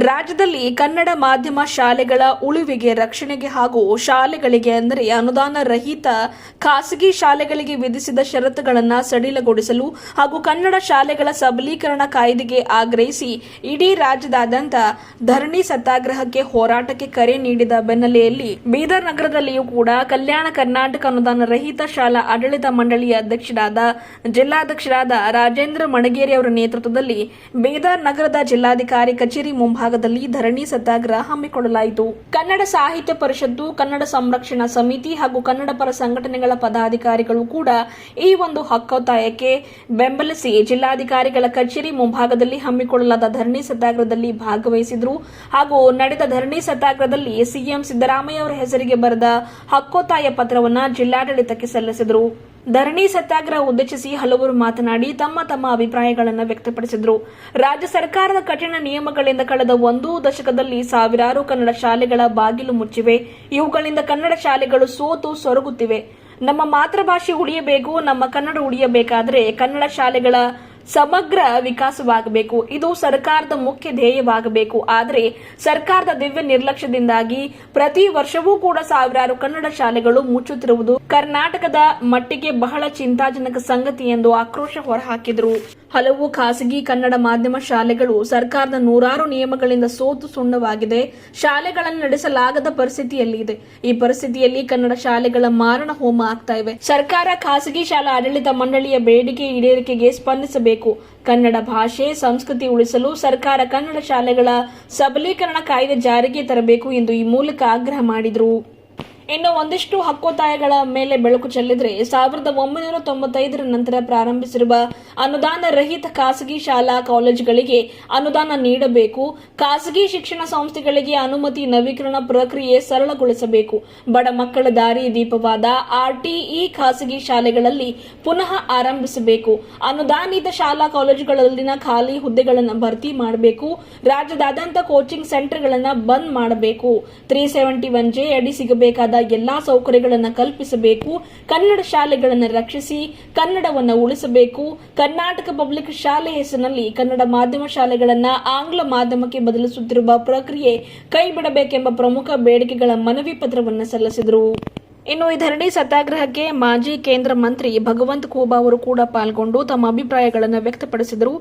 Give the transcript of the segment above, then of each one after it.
ರಾಜ್ಯದಲ್ಲಿ ಕನ್ನಡ ಮಾಧ್ಯಮ ಶಾಲೆಗಳ ಉಳಿವಿಗೆ ರಕ್ಷಣೆಗೆ ಹಾಗೂ ಶಾಲೆಗಳಿಗೆ ಅಂದರೆ ಅನುದಾನ ರಹಿತ ಖಾಸಗಿ ಶಾಲೆಗಳಿಗೆ ವಿಧಿಸಿದ ಷರತ್ತುಗಳನ್ನು ಸಡಿಲಗೊಳಿಸಲು ಹಾಗೂ ಕನ್ನಡ ಶಾಲೆಗಳ ಸಬಲೀಕರಣ ಕಾಯ್ದೆಗೆ ಆಗ್ರಹಿಸಿ ಇಡೀ ರಾಜ್ಯದಾದ್ಯಂತ ಧರಣಿ ಸತ್ಯಾಗ್ರಹಕ್ಕೆ ಹೋರಾಟಕ್ಕೆ ಕರೆ ನೀಡಿದ ಬೆನ್ನೆಲೆಯಲ್ಲಿ ಬೀದರ್ ನಗರದಲ್ಲಿಯೂ ಕೂಡ ಕಲ್ಯಾಣ ಕರ್ನಾಟಕ ಅನುದಾನ ರಹಿತ ಶಾಲಾ ಆಡಳಿತ ಮಂಡಳಿಯ ಅಧ್ಯಕ್ಷರಾದ ಜಿಲ್ಲಾಧ್ಯಕ್ಷರಾದ ರಾಜೇಂದ್ರ ಮಣಗೇರಿ ಅವರ ನೇತೃತ್ವದಲ್ಲಿ ಬೀದರ್ ನಗರದ ಜಿಲ್ಲಾಧಿಕಾರಿ ಕಚೇರಿ ಮುಂಭಾಗದಲ್ಲಿ ಧರಣಿ ಸತ್ಯಾಗ್ರಹ ಹಮ್ಮಿಕೊಳ್ಳಲಾಯಿತು. ಕನ್ನಡ ಸಾಹಿತ್ಯ ಪರಿಷತ್ತು, ಕನ್ನಡ ಸಂರಕ್ಷಣಾ ಸಮಿತಿ ಹಾಗೂ ಕನ್ನಡ ಪರ ಸಂಘಟನೆಗಳ ಪದಾಧಿಕಾರಿಗಳು ಕೂಡ ಈ ಒಂದು ಹಕ್ಕೊತ್ತಾಯಕ್ಕೆ ಬೆಂಬಲಿಸಿ ಜಿಲ್ಲಾಧಿಕಾರಿಗಳ ಕಚೇರಿ ಮುಂಭಾಗದಲ್ಲಿ ಹಮ್ಮಿಕೊಳ್ಳಲಾದ ಧರಣಿ ಸತ್ಯಾಗ್ರಹದಲ್ಲಿ ಭಾಗವಹಿಸಿದ್ರು. ಹಾಗೂ ನಡೆದ ಧರಣಿ ಸತ್ಯಾಗ್ರಹದಲ್ಲಿ ಸಿಎಂ ಸಿದ್ದರಾಮಯ್ಯ ಅವರ ಹೆಸರಿಗೆ ಬರೆದ ಹಕ್ಕೊತ್ತಾಯ ಪತ್ರವನ್ನು ಜಿಲ್ಲಾಡಳಿತಕ್ಕೆ ಸಲ್ಲಿಸಿದರು. ಧರಣಿ ಸತ್ಯಾಗ್ರಹ ಉದ್ದೇಶಿಸಿ ಹಲವರು ಮಾತನಾಡಿ ತಮ್ಮ ತಮ್ಮ ಅಭಿಪ್ರಾಯಗಳನ್ನು ವ್ಯಕ್ತಪಡಿಸಿದರು. ರಾಜ್ಯ ಸರ್ಕಾರದ ಕಠಿಣ ನಿಯಮಗಳಿಂದ ಕಳೆದ ಒಂದು ದಶಕದಲ್ಲಿ ಸಾವಿರಾರು ಕನ್ನಡ ಶಾಲೆಗಳ ಬಾಗಿಲು ಮುಚ್ಚಿವೆ. ಇವುಗಳಿಂದ ಕನ್ನಡ ಶಾಲೆಗಳು ಸೋತು ಸೊರಗುತ್ತಿವೆ. ನಮ್ಮ ಮಾತೃಭಾಷೆ ಉಳಿಯಬೇಕು, ನಮ್ಮ ಕನ್ನಡ ಉಳಿಯಬೇಕಾದರೆ ಕನ್ನಡ ಶಾಲೆಗಳ ಸಮಗ್ರ ವಿಕಾಸವಾಗಬೇಕು. ಇದು ಸರ್ಕಾರದ ಮುಖ್ಯ ಧ್ಯೇಯವಾಗಬೇಕು. ಆದರೆ ಸರ್ಕಾರದ ದಿವ್ಯ ನಿರ್ಲಕ್ಷ್ಯದಿಂದಾಗಿ ಪ್ರತಿ ವರ್ಷವೂ ಕೂಡ ಸಾವಿರಾರು ಕನ್ನಡ ಶಾಲೆಗಳು ಮುಚ್ಚುತ್ತಿರುವುದು ಕರ್ನಾಟಕದ ಮಟ್ಟಿಗೆ ಬಹಳ ಚಿಂತಾಜನಕ ಸಂಗತಿ ಎಂದು ಆಕ್ರೋಶ ಹೊರಹಾಕಿದರು. ಹಲವು ಖಾಸಗಿ ಕನ್ನಡ ಮಾಧ್ಯಮ ಶಾಲೆಗಳು ಸರ್ಕಾರದ ನೂರಾರು ನಿಯಮಗಳಿಂದ ಸೋತು ಸುಣ್ಣವಾಗಿದೆ. ಶಾಲೆಗಳನ್ನು ನಡೆಸಲಾಗದ ಪರಿಸ್ಥಿತಿಯಲ್ಲಿ ಇದೆ. ಈ ಪರಿಸ್ಥಿತಿಯಲ್ಲಿ ಕನ್ನಡ ಶಾಲೆಗಳ ಮಾರಣ ಹೋಮ ಆಗ್ತಾ ಇವೆ. ಸರ್ಕಾರ ಖಾಸಗಿ ಶಾಲಾ ಆಡಳಿತ ಮಂಡಳಿಯ ಬೇಡಿಕೆ ಈಡೇರಿಕೆಗೆ ಸ್ಪಂದಿಸಬೇಕು. ಕನ್ನಡ ಭಾಷೆ, ಸಂಸ್ಕೃತಿ ಉಳಿಸಲು ಸರ್ಕಾರ ಕನ್ನಡ ಶಾಲೆಗಳ ಸಬಲೀಕರಣ ಕಾಯ್ದೆ ಜಾರಿಗೆ ತರಬೇಕು ಎಂದು ಈ ಮೂಲಕ ಆಗ್ರಹ ಮಾಡಿದರು. ಇನ್ನು ಒಂದಿಷ್ಟು ಹಕ್ಕೊತ್ತಾಯಗಳ ಮೇಲೆ ಬೆಳಕು ಚೆಲ್ಲಿದ್ರೆ ಸಾವಿರದ ಒಂಬೈನೂರ ತೊಂಬತ್ತೈದರ ನಂತರ ಪ್ರಾರಂಭಿಸಿರುವ ಅನುದಾನ ರಹಿತ ಖಾಸಗಿ ಶಾಲಾ ಕಾಲೇಜುಗಳಿಗೆ ಅನುದಾನ ನೀಡಬೇಕು. ಖಾಸಗಿ ಶಿಕ್ಷಣ ಸಂಸ್ಥೆಗಳಿಗೆ ಅನುಮತಿ ನವೀಕರಣ ಪ್ರಕ್ರಿಯೆ ಸರಳಗೊಳಿಸಬೇಕು. ಬಡ ಮಕ್ಕಳ ದಾರಿ ದೀಪವಾದ ಆರ್ಟಿಇ ಖಾಸಗಿ ಶಾಲೆಗಳಲ್ಲಿ ಪುನಃ ಆರಂಭಿಸಬೇಕು. ಅನುದಾನಿತ ಶಾಲಾ ಕಾಲೇಜುಗಳಲ್ಲಿನ ಖಾಲಿ ಹುದ್ದೆಗಳನ್ನು ಭರ್ತಿ ಮಾಡಬೇಕು. ರಾಜ್ಯದಾದ್ಯಂತ ಕೋಚಿಂಗ್ ಸೆಂಟರ್ಗಳನ್ನು ಬಂದ್ ಮಾಡಬೇಕು. ತ್ರೀ ಸೆವೆಂಟಿ ಒನ್ ಜೆ ಅಡಿ ಸಿಗಬೇಕಾದ ಎಲ್ಲಾ ಸೌಕರ್ಯಗಳನ್ನು ಕಲ್ಪಿಸಬೇಕು, ಕನ್ನಡ ಶಾಲೆಗಳನ್ನು ರಕ್ಷಿಸಿ, ಕನ್ನಡವನ್ನು ಉಳಿಸಬೇಕು. ಕರ್ನಾಟಕ ಪಬ್ಲಿಕ್ ಶಾಲೆ ಹೆಸರಿನಲ್ಲಿ ಕನ್ನಡ ಮಾಧ್ಯಮ ಶಾಲೆಗಳನ್ನು ಆಂಗ್ಲ ಮಾಧ್ಯಮಕ್ಕೆ ಬದಲಿಸುತ್ತಿರುವ ಪ್ರಕ್ರಿಯೆ ಕೈಬಿಡಬೇಕೆಂಬ ಪ್ರಮುಖ ಬೇಡಿಕೆಗಳ ಮನವಿ ಪತ್ರವನ್ನು ಸಲ್ಲಿಸಿದರು. ಇನ್ನು ಈ ಧರಣಿ ಸತ್ಯಾಗ್ರಹಕ್ಕೆ ಮಾಜಿ ಕೇಂದ್ರ ಮಂತ್ರಿ ಭಗವಂತ ಖೂಬಾ ಅವರು ಕೂಡ ಪಾಲ್ಗೊಂಡು ತಮ್ಮ ಅಭಿಪ್ರಾಯಗಳನ್ನು ವ್ಯಕ್ತಪಡಿಸಿದರು.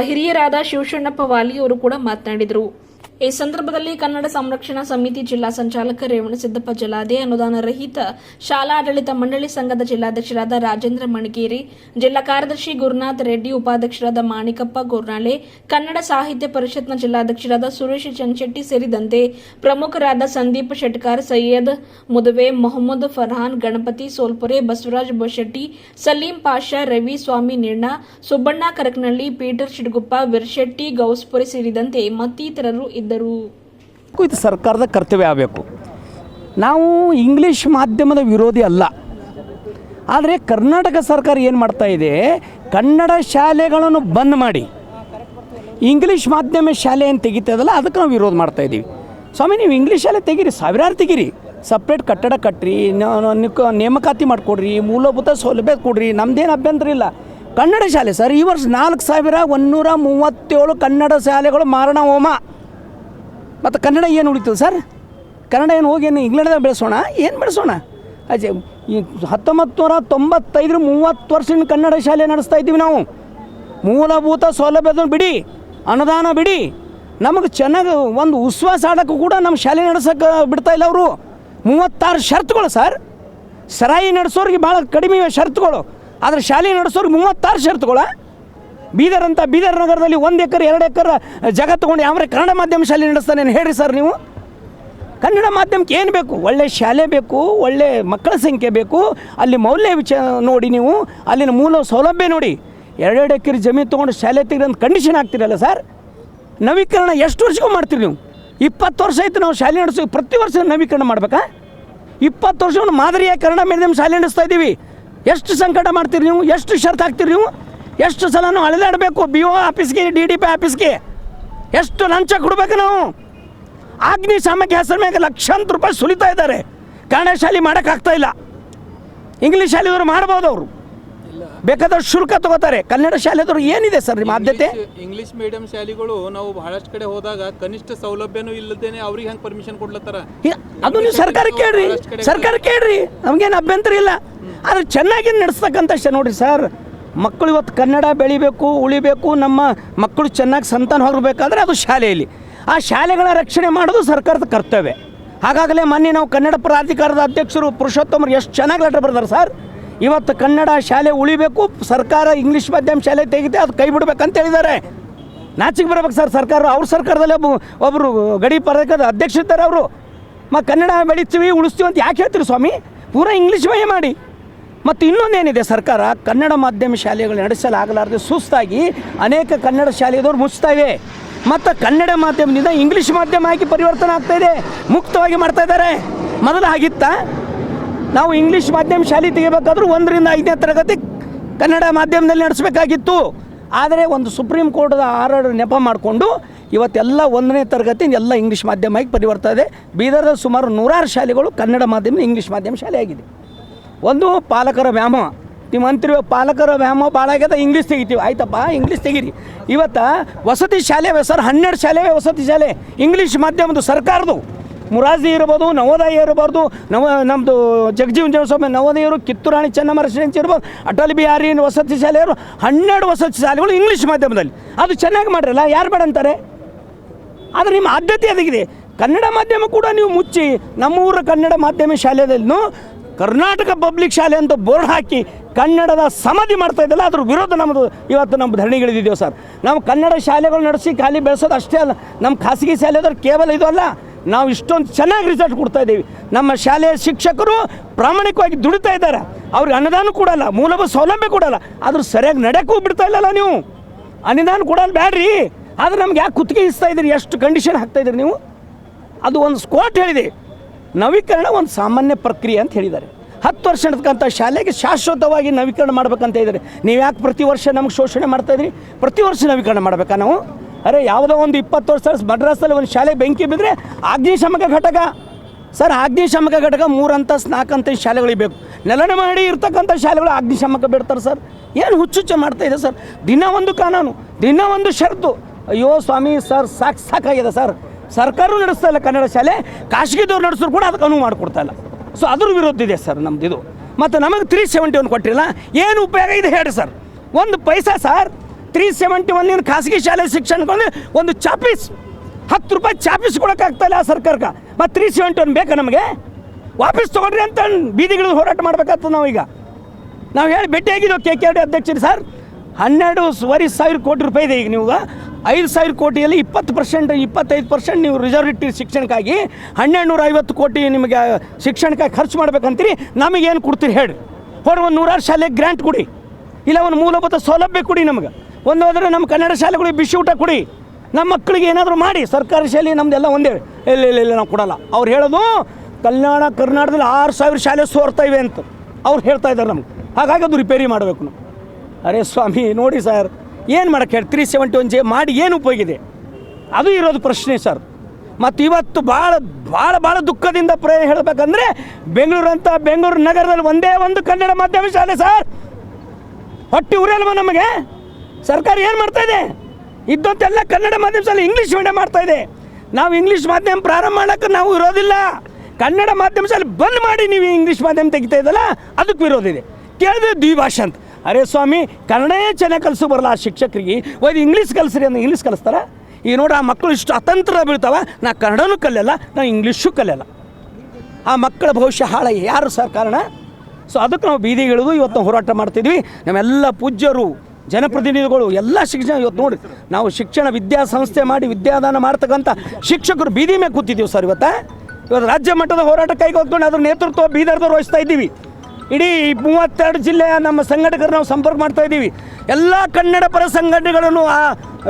ಹಿರಿಯರಾದ ಶಿವಶಣ್ಣಪ್ಪ ವಾಲಿ ಅವರು ಕೂಡ ಮಾತನಾಡಿದರು. ಈ ಸಂದರ್ಭದಲ್ಲಿ ಕನ್ನಡ ಸಂರಕ್ಷಣಾ ಸಮಿತಿ ಜಿಲ್ಲಾ ಸಂಚಾಲಕ ರೇವಣಸಿದ್ದಪ್ಪ ಜಲಾದೆ ಅನುದಾನ ರಹಿತ ಶಾಲಾ ಆಡಳಿತ ಮಂಡಳಿ ಸಂಘದ ಜಿಲ್ಲಾಧ್ಯಕ್ಷರಾದ ರಾಜೇಂದ್ರ ಮಣಿಕೇರಿ ಜಿಲ್ಲಾ ಕಾರ್ಯದರ್ಶಿ ಗುರುನಾಥ್ ರೆಡ್ಡಿ, ಉಪಾಧ್ಯಕ್ಷರಾದ ಮಾಣಿಕಪ್ಪ ಗೋರ್ನಾಳೆ, ಕನ್ನಡ ಸಾಹಿತ್ಯ ಪರಿಷತ್ನ ಜಿಲ್ಲಾಧ್ಯಕ್ಷರಾದ ಸುರೇಶ್ ಚಂಚೆಟ್ಟಿ ಸೇರಿದಂತೆ ಪ್ರಮುಖರಾದ ಸಂದೀಪ್ ಶೆಟ್ಕಾರ್, ಸೈಯದ್ ಮುದವೆ ಮೊಹಮ್ಮದ್ ಫರ್ಹಾನ್, ಗಣಪತಿ ಸೋಲ್ಪುರೆ, ಬಸವರಾಜ್ ಬೋಶೆಟ್ಟಿ, ಸಲೀಂ ಪಾಷಾ, ರವಿ ಸ್ವಾಮಿ ನಿರ್ಣ, ಸುಬ್ಬಣ್ಣ ಕರಕನಹಳ್ಳಿ ಪೀಟರ್ ಶಿಡ್ಗುಪ್ಪ ವಿರ್ಶೆಟ್ಟಿ ಗೌಸ್ಪುರಿ ಸೇರಿದಂತೆ ಮತ್ತಿತರರು ಇದ್ದರು. ಇದು ಸರ್ಕಾರದ ಕರ್ತವ್ಯ ಆಗಬೇಕು. ನಾವು ಇಂಗ್ಲೀಷ್ ಮಾಧ್ಯಮದ ವಿರೋಧಿ ಅಲ್ಲ. ಆದರೆ ಕರ್ನಾಟಕ ಸರ್ಕಾರ ಏನು ಮಾಡ್ತಾ ಇದೆ? ಕನ್ನಡ ಶಾಲೆಗಳನ್ನು ಬಂದ್ ಮಾಡಿ. ಇಂಗ್ಲೀಷ್ ಮಾಧ್ಯಮ ಶಾಲೆ ಏನು ತೆಗಿತದಲ್ಲ ಅದಕ್ಕೆ ನಾವು ವಿರೋಧ ಮಾಡ್ತಾ ಇದ್ದೀವಿ ಸ್ವಾಮಿ, ನೀವು ಇಂಗ್ಲೀಷ್ ಶಾಲೆ ತೆಗೀರಿ, ಸಾವಿರಾರು ತೆಗೀರಿ. ಸಪ್ರೇಟ್ ಕಟ್ಟಡ ಕಟ್ಟ್ರಿ ನೇಮಕಾತಿ ಮಾಡಿಕೊಡ್ರಿ, ಮೂಲಭೂತ ಸೌಲಭ್ಯ ಕೊಡ್ರಿ, ನಮ್ದೇನು ಅಭ್ಯಂತರ ಇಲ್ಲ. ಕನ್ನಡ ಶಾಲೆ, ಸರ್, ಈ ವರ್ಷ ನಾಲ್ಕು ಸಾವಿರ ಒಂನ್ನೂರ ಮೂವತ್ತೇಳು ಕನ್ನಡ ಶಾಲೆಗಳು ಮಾರಣ ಹೋಮ ಮತ್ತು ಕನ್ನಡ ಏನು ಉಳಿತದೆ ಸರ್? ಕನ್ನಡ ಏನು ಹೋಗಿ ಏನು ಇಂಗ್ಲೆಂಡ್ದಾಗ ಬೆಳೆಸೋಣ? ಏನು ಬೆಳೆಸೋಣ? ಅಜೆ, ಈ ಹತ್ತೊಂಬತ್ತು ನೂರ ತೊಂಬತ್ತೈದರ ಮೂವತ್ತು ವರ್ಷದಿಂದ ಕನ್ನಡ ಶಾಲೆ ನಡೆಸ್ತಾ ಇದ್ದೀವಿ ನಾವು. ಮೂಲಭೂತ ಸೌಲಭ್ಯದ ಬಿಡಿ, ಅನುದಾನ ಬಿಡಿ. ನಮಗೆ ಚೆನ್ನಾಗಿ ಒಂದು ಉಸ್ವಾಸ ಆಡೋಕ್ಕೂ ಕೂಡ ನಮ್ಮ ಶಾಲೆ ನಡೆಸೋಕೆ ಬಿಡ್ತಾ ಇಲ್ಲ ಅವರು. ಮೂವತ್ತಾರು ಷರತ್ತುಗಳು ಸರ್. ಸರಾಯಿ ನಡೆಸೋರಿಗೆ ಭಾಳ ಕಡಿಮೆ ಷರತ್ತುಗಳು. ಆದರೆ ಶಾಲೆ ನಡೆಸೋರಿಗೆ ಮೂವತ್ತಾರು ಷರತ್ತುಗಳು. ಬೀದರ್ ಅಂತ ಬೀದರ್ ನಗರದಲ್ಲಿ ಒಂದು ಎಕರೆ, ಎರಡು ಎಕರೆ ಜಾಗ ತೊಗೊಂಡು ಯಾವ ಕನ್ನಡ ಮಾಧ್ಯಮ ಶಾಲೆ ನಡೆಸ್ತಾನೆ ಹೇಳಿ ಸರ್ ನೀವು. ಕನ್ನಡ ಮಾಧ್ಯಮಕ್ಕೆ ಏನು ಬೇಕು? ಒಳ್ಳೆ ಶಾಲೆ ಬೇಕು, ಒಳ್ಳೆ ಮಕ್ಕಳ ಸಂಖ್ಯೆ ಬೇಕು. ಅಲ್ಲಿ ಮೌಲ್ಯ ವಿಚ ನೋಡಿ ನೀವು, ಅಲ್ಲಿನ ಮೂಲ ಸೌಲಭ್ಯ ನೋಡಿ. ಎರಡೆರಡು ಎಕರೆ ಜಮೀನು ತೊಗೊಂಡು ಶಾಲೆ ತೆಗೆದು ಕಂಡೀಷನ್ ಆಗ್ತಿರಲ್ಲ ಸರ್? ನವೀಕರಣ ಎಷ್ಟು ವರ್ಷಕ್ಕೂ ಮಾಡ್ತೀರಿ ನೀವು? ಇಪ್ಪತ್ತು ವರ್ಷ ಆಯ್ತು ನಾವು ಶಾಲೆ ನಡೆಸೋ, ಪ್ರತಿ ವರ್ಷ ನವೀಕರಣ ಮಾಡ್ಬೇಕಾ? ಇಪ್ಪತ್ತು ಒಂದು ಮಾದರಿಯಾಗಿ ಕನ್ನಡ ಮೀಡಿಯಂ ಶಾಲೆ ನಡೆಸ್ತಾ ಇದ್ದೀವಿ. ಎಷ್ಟು ಸಂಕಟ ಮಾಡ್ತೀರಿ ನೀವು? ಎಷ್ಟು ಶರ್ತ್ ಹಾಕ್ತೀರಿ ನೀವು? ಎಷ್ಟು ಸಲ ನಾವು ಅಳೆದಾಡಬೇಕು ಬಿ ಓ ಆಫೀಸ್ಗೆ ಡಿ ಡಿ ಪಿ ಆಫೀಸ್ಗೆ ಎಷ್ಟು ಲಂಚ ಕೊಡ್ಬೇಕು ನಾವು? ಅಗ್ನಿ ಸಾಮಗ್ರಿ ಹೆಸರು ಮೇಲೆ ಲಕ್ಷಾಂತರ ರೂಪಾಯಿ ಸುಲಿತಾ ಇದ್ದಾರೆ. ಕನ್ನಡ ಶಾಲೆ ಮಾಡೋಕ್ಕಾಗ್ತಾ ಇಲ್ಲ. ಇಂಗ್ಲೀಷ್ ಶಾಲೆಯವರು ಮಾಡ್ಬೋದು ಅವರು. ಬೇಕಾದಷ್ಟು ಶುಲ್ಕ ತಗೋತಾರೆ. ಕನ್ನಡ ಶಾಲೆದವರು ಏನಿದೆ ಸರ್ ನಿಮ್ಮ ಆದ್ಯತೆ? ಇಂಗ್ಲಿಷ್- ಮೀಡಿಯಂ ಶಾಲೆಗಳು ನಾವು ಬಹಳಷ್ಟು ಕಡೆ ಹೋದಾಗ ಕನಿಷ್ಠ ಸೌಲಭ್ಯನೂ ಇಲ್ಲದೇನೆ ಅವ್ರಿಗೆ ಹೆಂಗೆ ಪರ್ಮಿಷನ್ ಕೊಡ್ಲತ್ತಾರ? ಅದು ನೀವು ಸರ್ಕಾರ ಕೇಳ್ರಿ. ಸರ್ಕಾರ ಕೇಳ್ರಿ. ನಮಗೇನು ಅಭ್ಯಂತರ ಇಲ್ಲ. ಆದ್ರೆ ಚೆನ್ನಾಗಿ ನಡೆಸ್ತಕ್ಕಂಥ ನೋಡ್ರಿ ಸರ್. ಮಕ್ಕಳು ಇವತ್ತು ಕನ್ನಡ ಬೆಳಿಬೇಕು, ಉಳಿಬೇಕು, ನಮ್ಮ ಮಕ್ಕಳು ಚೆನ್ನಾಗಿ ಸಂತಾನ ಹೊರಬೇಕಾದ್ರೆ ಅದು ಶಾಲೆಯಲ್ಲಿ. ಆ ಶಾಲೆಗಳ ರಕ್ಷಣೆ ಮಾಡೋದು ಸರ್ಕಾರದ ಕರ್ತವ್ಯ. ಹಾಗಾಗಲೇ ಮೊನ್ನೆ ನಾವು ಕನ್ನಡ ಪ್ರಾಧಿಕಾರದ ಅಧ್ಯಕ್ಷರು ಪುರುಷೋತ್ತಮರು ಎಷ್ಟು ಚೆನ್ನಾಗಿ ಲೆಟರ್ ಬರ್ತಾರೆ ಸರ್. ಇವತ್ತು ಕನ್ನಡ ಶಾಲೆ ಉಳಿಬೇಕು, ಸರ್ಕಾರ ಇಂಗ್ಲೀಷ್ ಮಾಧ್ಯಮ ಶಾಲೆ ತೆಗಿತೆ ಅದು ಕೈ ಬಿಡ್ಬೇಕಂತ ಹೇಳಿದ್ದಾರೆ. ನಾಚಿಕೆ ಬರ್ಬೇಕು ಸರ್ ಸರ್ಕಾರ, ಅವ್ರ ಸರ್ಕಾರದಲ್ಲಿ ಒಬ್ಬ ಒಬ್ಬರು ಗಡಿ ಪರಕದ ಅಧ್ಯಕ್ಷರಿದ್ದಾರೆ ಅವರು. ಮ, ಕನ್ನಡ ಬೆಳಿತೀವಿ, ಉಳಿಸ್ತೀವಿ ಅಂತ ಯಾಕೆ ಹೇಳ್ತೀರಿ ಸ್ವಾಮಿ? ಪೂರಾ ಇಂಗ್ಲೀಷ್ ಮಯ ಮಾಡಿ. ಮತ್ತು ಇನ್ನೊಂದೇನಿದೆ ಸರ್ಕಾರ, ಕನ್ನಡ ಮಾಧ್ಯಮ ಶಾಲೆಗಳು ನಡೆಸಲಾಗಲಾರದೆ ಸುಸ್ತಾಗಿ ಅನೇಕ ಕನ್ನಡ ಶಾಲೆಯದವ್ರು ಮುಚ್ತಾ ಇವೆ. ಮತ್ತು ಕನ್ನಡ ಮಾಧ್ಯಮದಿಂದ ಇಂಗ್ಲೀಷ್ ಮಾಧ್ಯಮ ಆಗಿ ಪರಿವರ್ತನೆ ಆಗ್ತಾ ಇದೆ, ಮುಕ್ತವಾಗಿ ಮಾಡ್ತಾ ಇದ್ದಾರೆ. ಮೊದಲು ಆಗಿತ್ತಾ ನಾವು ಇಂಗ್ಲೀಷ್ ಮಾಧ್ಯಮ ಶಾಲೆ ತೆಗಿಬೇಕಾದ್ರೂ ಒಂದರಿಂದ ಐದನೇ ತರಗತಿ ಕನ್ನಡ ಮಾಧ್ಯಮದಲ್ಲಿ ನಡೆಸಬೇಕಾಗಿತ್ತು. ಆದರೆ ಒಂದು ಸುಪ್ರೀಂ ಕೋರ್ಟ್ದ ಆರ್ಡರ್ ನೆಪ ಮಾಡಿಕೊಂಡು ಇವತ್ತೆಲ್ಲ ಒಂದನೇ ತರಗತಿ ಎಲ್ಲ ಇಂಗ್ಲೀಷ್ ಮಾಧ್ಯಮವಾಗಿ ಪರಿವರ್ತನೆ ಇದೆ. ಬೀದರ್ದ ಸುಮಾರು ನೂರಾರು ಶಾಲೆಗಳು ಕನ್ನಡ ಮಾಧ್ಯಮ ಇಂಗ್ಲೀಷ್ ಮಾಧ್ಯಮ ಶಾಲೆ ಆಗಿದೆ. ಒಂದು ಪಾಲಕರ ವ್ಯಾಮ. ನಿಮ್ಮ ಅಂತಿರುವ ಪಾಲಕರ ವ್ಯಾಮ ಭಾಳ ಆಗ್ಯದ ಇಂಗ್ಲೀಷ್ ತೆಗಿತೀವಿ. ಆಯ್ತಪ್ಪ ಇಂಗ್ಲೀಷ್ ತೆಗೀರಿ. ಇವತ್ತು ವಸತಿ ಶಾಲೆ ಸರ್, ಹನ್ನೆರಡು ಶಾಲೆ ವಸತಿ ಶಾಲೆ. ಇಂಗ್ಲೀಷ್ ಮಾಧ್ಯಮದ್ದು ಸರ್ಕಾರದು ಮುರಾಜಿ ಇರ್ಬೋದು, ನವೋದಯ ಇರಬಾರ್ದು ನವ ನಮ್ಮದು ಜಗಜೀವನ್ ಸ್ವಾಮಿ ನವೋದಯರು ಕಿತ್ತೂರಾಣಿ ಚೆನ್ನಮ್ಮ ರೆಸಿಡೆನ್ಸಿ ಇರ್ಬೋದು, ಅಟಲ್ ಬಿಹಾರಿ ವಸತಿ ಶಾಲೆಯವರು ಹನ್ನೆರಡು ವಸತಿ ಶಾಲೆಗಳು ಇಂಗ್ಲೀಷ್ ಮಾಧ್ಯಮದಲ್ಲಿ. ಅದು ಚೆನ್ನಾಗಿ ಮಾಡಿರಲ್ಲ, ಯಾರು ಬೇಡ ಅಂತಾರೆ? ಆದರೆ ನಿಮ್ಮ ಆದ್ಯತೆ ಅದಾಗಿದೆ. ಕನ್ನಡ ಮಾಧ್ಯಮ ಕೂಡ ನೀವು ಮುಚ್ಚಿ, ನಮ್ಮೂರ ಕನ್ನಡ ಮಾಧ್ಯಮ ಶಾಲೆಯಲ್ಲೂ ಕರ್ನಾಟಕ ಪಬ್ಲಿಕ್ ಶಾಲೆ ಅಂತ ಬೋರ್ಡ್ ಹಾಕಿ ಕನ್ನಡದ ಸಮಾಧಿ ಮಾಡ್ತಾ ಇದ್ದಲ್ಲ, ಅದ್ರ ವಿರೋಧ ನಮ್ಮದು ಇವತ್ತು ನಮ್ಮ ಧರಣಿಗಳಿದ್ದೀವಿ ಸರ್. ನಾವು ಕನ್ನಡ ಶಾಲೆಗಳು ನಡೆಸಿ ಖಾಲಿ ಬೆಳೆಸೋದು ಅಷ್ಟೇ ಅಲ್ಲ ನಮ್ಮ ಖಾಸಗಿ ಶಾಲೆ ಅದ್ರ ಕೇವಲ ಇದು ಅಲ್ಲ, ನಾವು ಇಷ್ಟೊಂದು ಚೆನ್ನಾಗಿ ರಿಸಲ್ಟ್ ಕೊಡ್ತಾ ಇದ್ದೀವಿ. ನಮ್ಮ ಶಾಲೆಯ ಶಿಕ್ಷಕರು ಪ್ರಾಮಾಣಿಕವಾಗಿ ದುಡಿತಾ ಇದ್ದಾರೆ. ಅವ್ರಿಗೆ ಅನುದಾನ ಕೊಡಲ್ಲ, ಮೂಲಭೂತ ಸೌಲಭ್ಯ ಕೊಡಲ್ಲ, ಆದ್ರೂ ಸರಿಯಾಗಿ ನಡೆಯಕ್ಕೂ ಬಿಡ್ತಾ ಇಲ್ಲಲ್ಲ ನೀವು. ಅನುದಾನ ಕೊಡಲ್ಲ ಬ್ಯಾಡ್ರಿ. ಆದ್ರೆ ನಮ್ಗೆ ಯಾಕೆ ಕುತ್ತಿಗೆ ಇಸ್ತಾ ಇದ್ದೀರಿ? ಎಷ್ಟು ಕಂಡೀಷನ್ ಹಾಕ್ತಾ ಇದ್ದೀರಿ ನೀವು? ಅದು ಒಂದು ಸ್ಕೋಟ್ ಹೇಳಿದೆ. ನವೀಕರಣ ಒಂದು ಸಾಮಾನ್ಯ ಪ್ರಕ್ರಿಯೆ ಅಂತ ಹೇಳಿದ್ದಾರೆ. ಹತ್ತು ವರ್ಷ ನಡೆದಕ್ಕಂಥ ಶಾಲೆಗೆ ಶಾಶ್ವತವಾಗಿ ನವೀಕರಣ ಮಾಡ್ಬೇಕಂತ ಇದ್ದಾರೆ ನೀವು ಯಾಕೆ ಪ್ರತಿ ವರ್ಷ ನಮ್ಗೆ ಶೋಷಣೆ ಮಾಡ್ತಾ ಇದ್ರಿ? ಪ್ರತಿ ವರ್ಷ ನವೀಕರಣ ಮಾಡ್ಬೇಕಾ ನಾವು? ಅರೆ, ಯಾವುದೋ ಒಂದು ಇಪ್ಪತ್ತು ವರ್ಷ ಮಡ್ರಾಸಲ್ಲಿ ಒಂದು ಶಾಲೆ ಬೆಂಕಿ ಬಿದ್ದರೆ ಅಗ್ನಿಶಾಮಕ ಘಟಕ. ಸರ್, ಅಗ್ನಿಶಾಮಕ ಘಟಕ ಮೂರು ಅಂತಸ್ ನಾಲ್ಕು ಅಂತ ಶಾಲೆಗಳಿಗೆ ಬೇಕು. ನೆಲನ ಮಾಡಿ ಇರ್ತಕ್ಕಂಥ ಶಾಲೆಗಳು ಅಗ್ನಿಶಾಮಕ ಬಿಡ್ತಾರೆ ಸರ್. ಏನು ಹುಚ್ಚುಚ್ಚ ಮಾಡ್ತಾ ಇದೆ ಸರ್? ದಿನ ಒಂದು ಕಾನೂನು, ದಿನ ಒಂದು ಷರತ್ತು. ಅಯ್ಯೋ ಸ್ವಾಮಿ ಸರ್, ಸಾಕು ಸಾಕಾಗಿದೆ ಸರ್. ಸರ್ಕಾರವೂ ನಡೆಸ್ತಾ ಇಲ್ಲ ಕನ್ನಡ ಶಾಲೆ, ಖಾಸಗಿದವ್ರು ನಡೆಸಿದ್ರು ಕೂಡ ಅದಕ್ಕೆ ಅನುವು ಮಾಡಿಕೊಡ್ತಾ ಇಲ್ಲ. ಸೊ ಅದ್ರ ವಿರೋಧ ಇದೆ ಸರ್ ನಮ್ದು ಇದು. ಮತ್ತು ನಮಗೆ ತ್ರೀ ಸೆವೆಂಟಿ ಒನ್ ಕೊಟ್ಟಿಲ್ಲ. ಏನು ಉಪಯೋಗ ಇದೆ ಹೇಳಿ ಸರ್. ಒಂದು ಪೈಸಾ ಸರ್ ತ್ರೀ ಸೆವೆಂಟಿ ಒನ್ನಿನ ಖಾಸಗಿ ಶಾಲೆ ಶಿಕ್ಷಣಕ್ಕೆ ಒಂದು ಚಾಪೀಸ್, ಹತ್ತು ರೂಪಾಯಿ ಚಾಪೀಸ್ ಕೊಡೋಕ್ಕಾಗ್ತಾ ಇಲ್ಲ ಆ ಸರ್ಕಾರಕ್ಕೆ. ಮತ್ತು ತ್ರೀ ಸೆವೆಂಟಿ ಒನ್ ಬೇಕಾ ನಮಗೆ? ವಾಪಸ್ ತೊಗೊಂಡ್ರಿ ಅಂತ ಬೀದಿಗಳು ಹೋರಾಟ ಮಾಡ್ಬೇಕಾಗ್ತದೆ ಈಗ ನಾವು ಹೇಳಿ ಭೇಟಿಯಾಗಿದ್ದೆವು ಕೆ ಕೆ ಆರ್ ಡಿ ಅಧ್ಯಕ್ಷರು ಸರ್, ಹನ್ನೆರಡು ವರಿ ಸಾವಿರ ಕೋಟಿ ರೂಪಾಯಿ ಇದೆ ಈಗ ನೀವು ಐದು ಸಾವಿರ ಕೋಟಿಯಲ್ಲಿ ಇಪ್ಪತ್ತು ಪರ್ಸೆಂಟ್ ಇಪ್ಪತ್ತೈದು ಪರ್ಸೆಂಟ್ ನೀವು ರಿಸರ್ವ್ ಇಟ್ಟಿರಿ ಶಿಕ್ಷಣಕ್ಕಾಗಿ ಹನ್ನೆರಡು ನೂರ ಐವತ್ತು ಕೋಟಿ ನಿಮಗೆ ಶಿಕ್ಷಣಕ್ಕಾಗಿ ಖರ್ಚು ಮಾಡ್ಬೇಕಂತೀರಿ, ನಮಗೇನು ಕೊಡ್ತೀರಿ ಹೇಳಿ ಹೊರಗೆ ಒಂದು ನೂರಾರು ಶಾಲೆಗೆ ಗ್ರ್ಯಾಂಟ್ ಕೊಡಿ. ಇಲ್ಲ ಒಂದು ಮೂಲಭೂತ ಸೌಲಭ್ಯ ಕೊಡಿ ನಮಗೆ. ಒಂದು ಹೋದರೆ ನಮ್ಮ ಕನ್ನಡ ಶಾಲೆಗಳಿಗೆ ಬಿಸಿ ಊಟ ಕೊಡಿ. ನಮ್ಮ ಮಕ್ಕಳಿಗೆ ಏನಾದರೂ ಮಾಡಿ, ಸರ್ಕಾರಿ ಶಾಲೆ ನಮ್ದೆಲ್ಲ ಒಂದೇ. ಇಲ್ಲ ಇಲ್ಲ ಇಲ್ಲ, ನಾವು ಕೊಡಲ್ಲ. ಅವ್ರು ಹೇಳೋದು, ಕಲ್ಯಾಣ ಕರ್ನಾಟಕದಲ್ಲಿ ಆರು ಸಾವಿರ ಶಾಲೆ ಸೋರ್ತಾ ಇವೆ ಅಂತ. ಅವ್ರು ಹೇಳ್ತಾ ಇದ್ದಾರೆ ನಮ್ಗೆ. ಹಾಗಾಗಿ ಅದು ರಿಪೇರಿ ಮಾಡಬೇಕು ನಾವು. ಅರೆ ಸ್ವಾಮಿ, ನೋಡಿ ಸರ್. ಏನು ಮಾಡಕ್ಕೆ ಹೇಳಿ? ತ್ರೀ ಸೆವೆಂಟಿ ಒನ್ ಜೆ ಮಾಡಿ ಏನು ಉಪಯೋಗಿದೆ ಅದು ಇರೋದು ಪ್ರಶ್ನೆ ಸರ್ ಮತ್ತು ಇವತ್ತು ಭಾಳ ಭಾಳ ಭಾಳ ದುಃಖದಿಂದ ಪ್ರೇ ಹೇಳಬೇಕಂದ್ರೆ ಬೆಂಗಳೂರು ಅಂತ ಬೆಂಗಳೂರು ನಗರದಲ್ಲಿ ಒಂದೇ ಒಂದು ಕನ್ನಡ ಮಾಧ್ಯಮ ಶಾಲೆ ಸರ್ ಹೊಟ್ಟೆ ಊರಲ್ವ ನಮಗೆ? ಸರ್ಕಾರ ಏನು ಮಾಡ್ತಾ ಇದೆ? ಇದ್ದಂತೆಲ್ಲ ಕನ್ನಡ ಮಾಧ್ಯಮ ಶಾಲೆ ಇಂಗ್ಲೀಷ್ ಮೀಡಿಯಂ ಮಾಡ್ತಾ ಇದೆ. ನಾವು ಇಂಗ್ಲೀಷ್ ಮಾಧ್ಯಮ ಪ್ರಾರಂಭ ಮಾಡೋಕ್ಕೆ ನಾವು ಇರೋದಿಲ್ಲ. ಕನ್ನಡ ಮಾಧ್ಯಮ ಶಾಲೆ ಬಂದ್ ಮಾಡಿ ನೀವು ಇಂಗ್ಲೀಷ್ ಮಾಧ್ಯಮ ತೆಗಿತಾ ಇದ್ದಲ್ಲ ಅದಕ್ಕೆ ವಿರೋಧ ಇದೆ. ಕೇಳಿದ್ರೆ ದ್ವಿಭಾಷೆ ಅಂತ. ಅರೆ ಸ್ವಾಮಿ, ಕನ್ನಡೇ ಚೆನ್ನಾಗಿ ಕಲಿಸು ಬರಲ್ಲ ಆ ಶಿಕ್ಷಕರಿಗೆ. ಒಯ್ದು ಇಂಗ್ಲೀಷ್ ಕಲಿಸ್ರಿ ಅಂದ್ರೆ ಇಂಗ್ಲೀಷ್ ಕಲಿಸ್ತಾರ? ಈಗ ನೋಡಿ ಆ ಮಕ್ಕಳು ಇಷ್ಟು ಅತಂತ್ರ ಬೀಳ್ತಾವ. ನಾ ಕನ್ನಡನೂ ಕಲಿಯಲ್ಲ, ನಾ ಇಂಗ್ಲೀಷು ಕಲಿಯಲ್ಲ. ಆ ಮಕ್ಕಳ ಭವಿಷ್ಯ ಹಾಳ ಯಾರು ಸರ್ ಕಾರಣ? ಸೊ ಅದಕ್ಕೆ ನಾವು ಬೀದಿಗಿಳಿದು ಇವತ್ತು ನಾವು ಹೋರಾಟ ಮಾಡ್ತಿದ್ವಿ. ನಮ್ಮೆಲ್ಲ ಪೂಜ್ಯರು, ಜನಪ್ರತಿನಿಧಿಗಳು, ಎಲ್ಲ ಶಿಕ್ಷಣ ಇವತ್ತು ನೋಡಿ ನಾವು ಶಿಕ್ಷಣ ವಿದ್ಯಾಸಂಸ್ಥೆ ಮಾಡಿ ವಿದ್ಯಾದಾನ ಮಾಡ್ತಕ್ಕಂಥ ಶಿಕ್ಷಕರು ಬೀದಿ ಮೇಲೆ ಕೂತಿದ್ದೀವಿ ಸರ್ ಇವತ್ತು. ಇವತ್ತು ರಾಜ್ಯ ಮಟ್ಟದ ಹೋರಾಟ ಹೋಗ್ಕೊಂಡು ಅದ್ರ ನೇತೃತ್ವ ಬೀದರ್ದವ್ರು ವಹಿಸ್ತಾ ಇದ್ದೀವಿ. ಇಡೀ ಮೂವತ್ತೆರಡು ಜಿಲ್ಲೆಯ ನಮ್ಮ ಸಂಘಟಕರು ನಾವು ಸಂಪರ್ಕ ಮಾಡ್ತಾ ಇದ್ದೀವಿ. ಎಲ್ಲ ಕನ್ನಡ ಪರ ಸಂಘಟನೆಗಳನ್ನು ಆ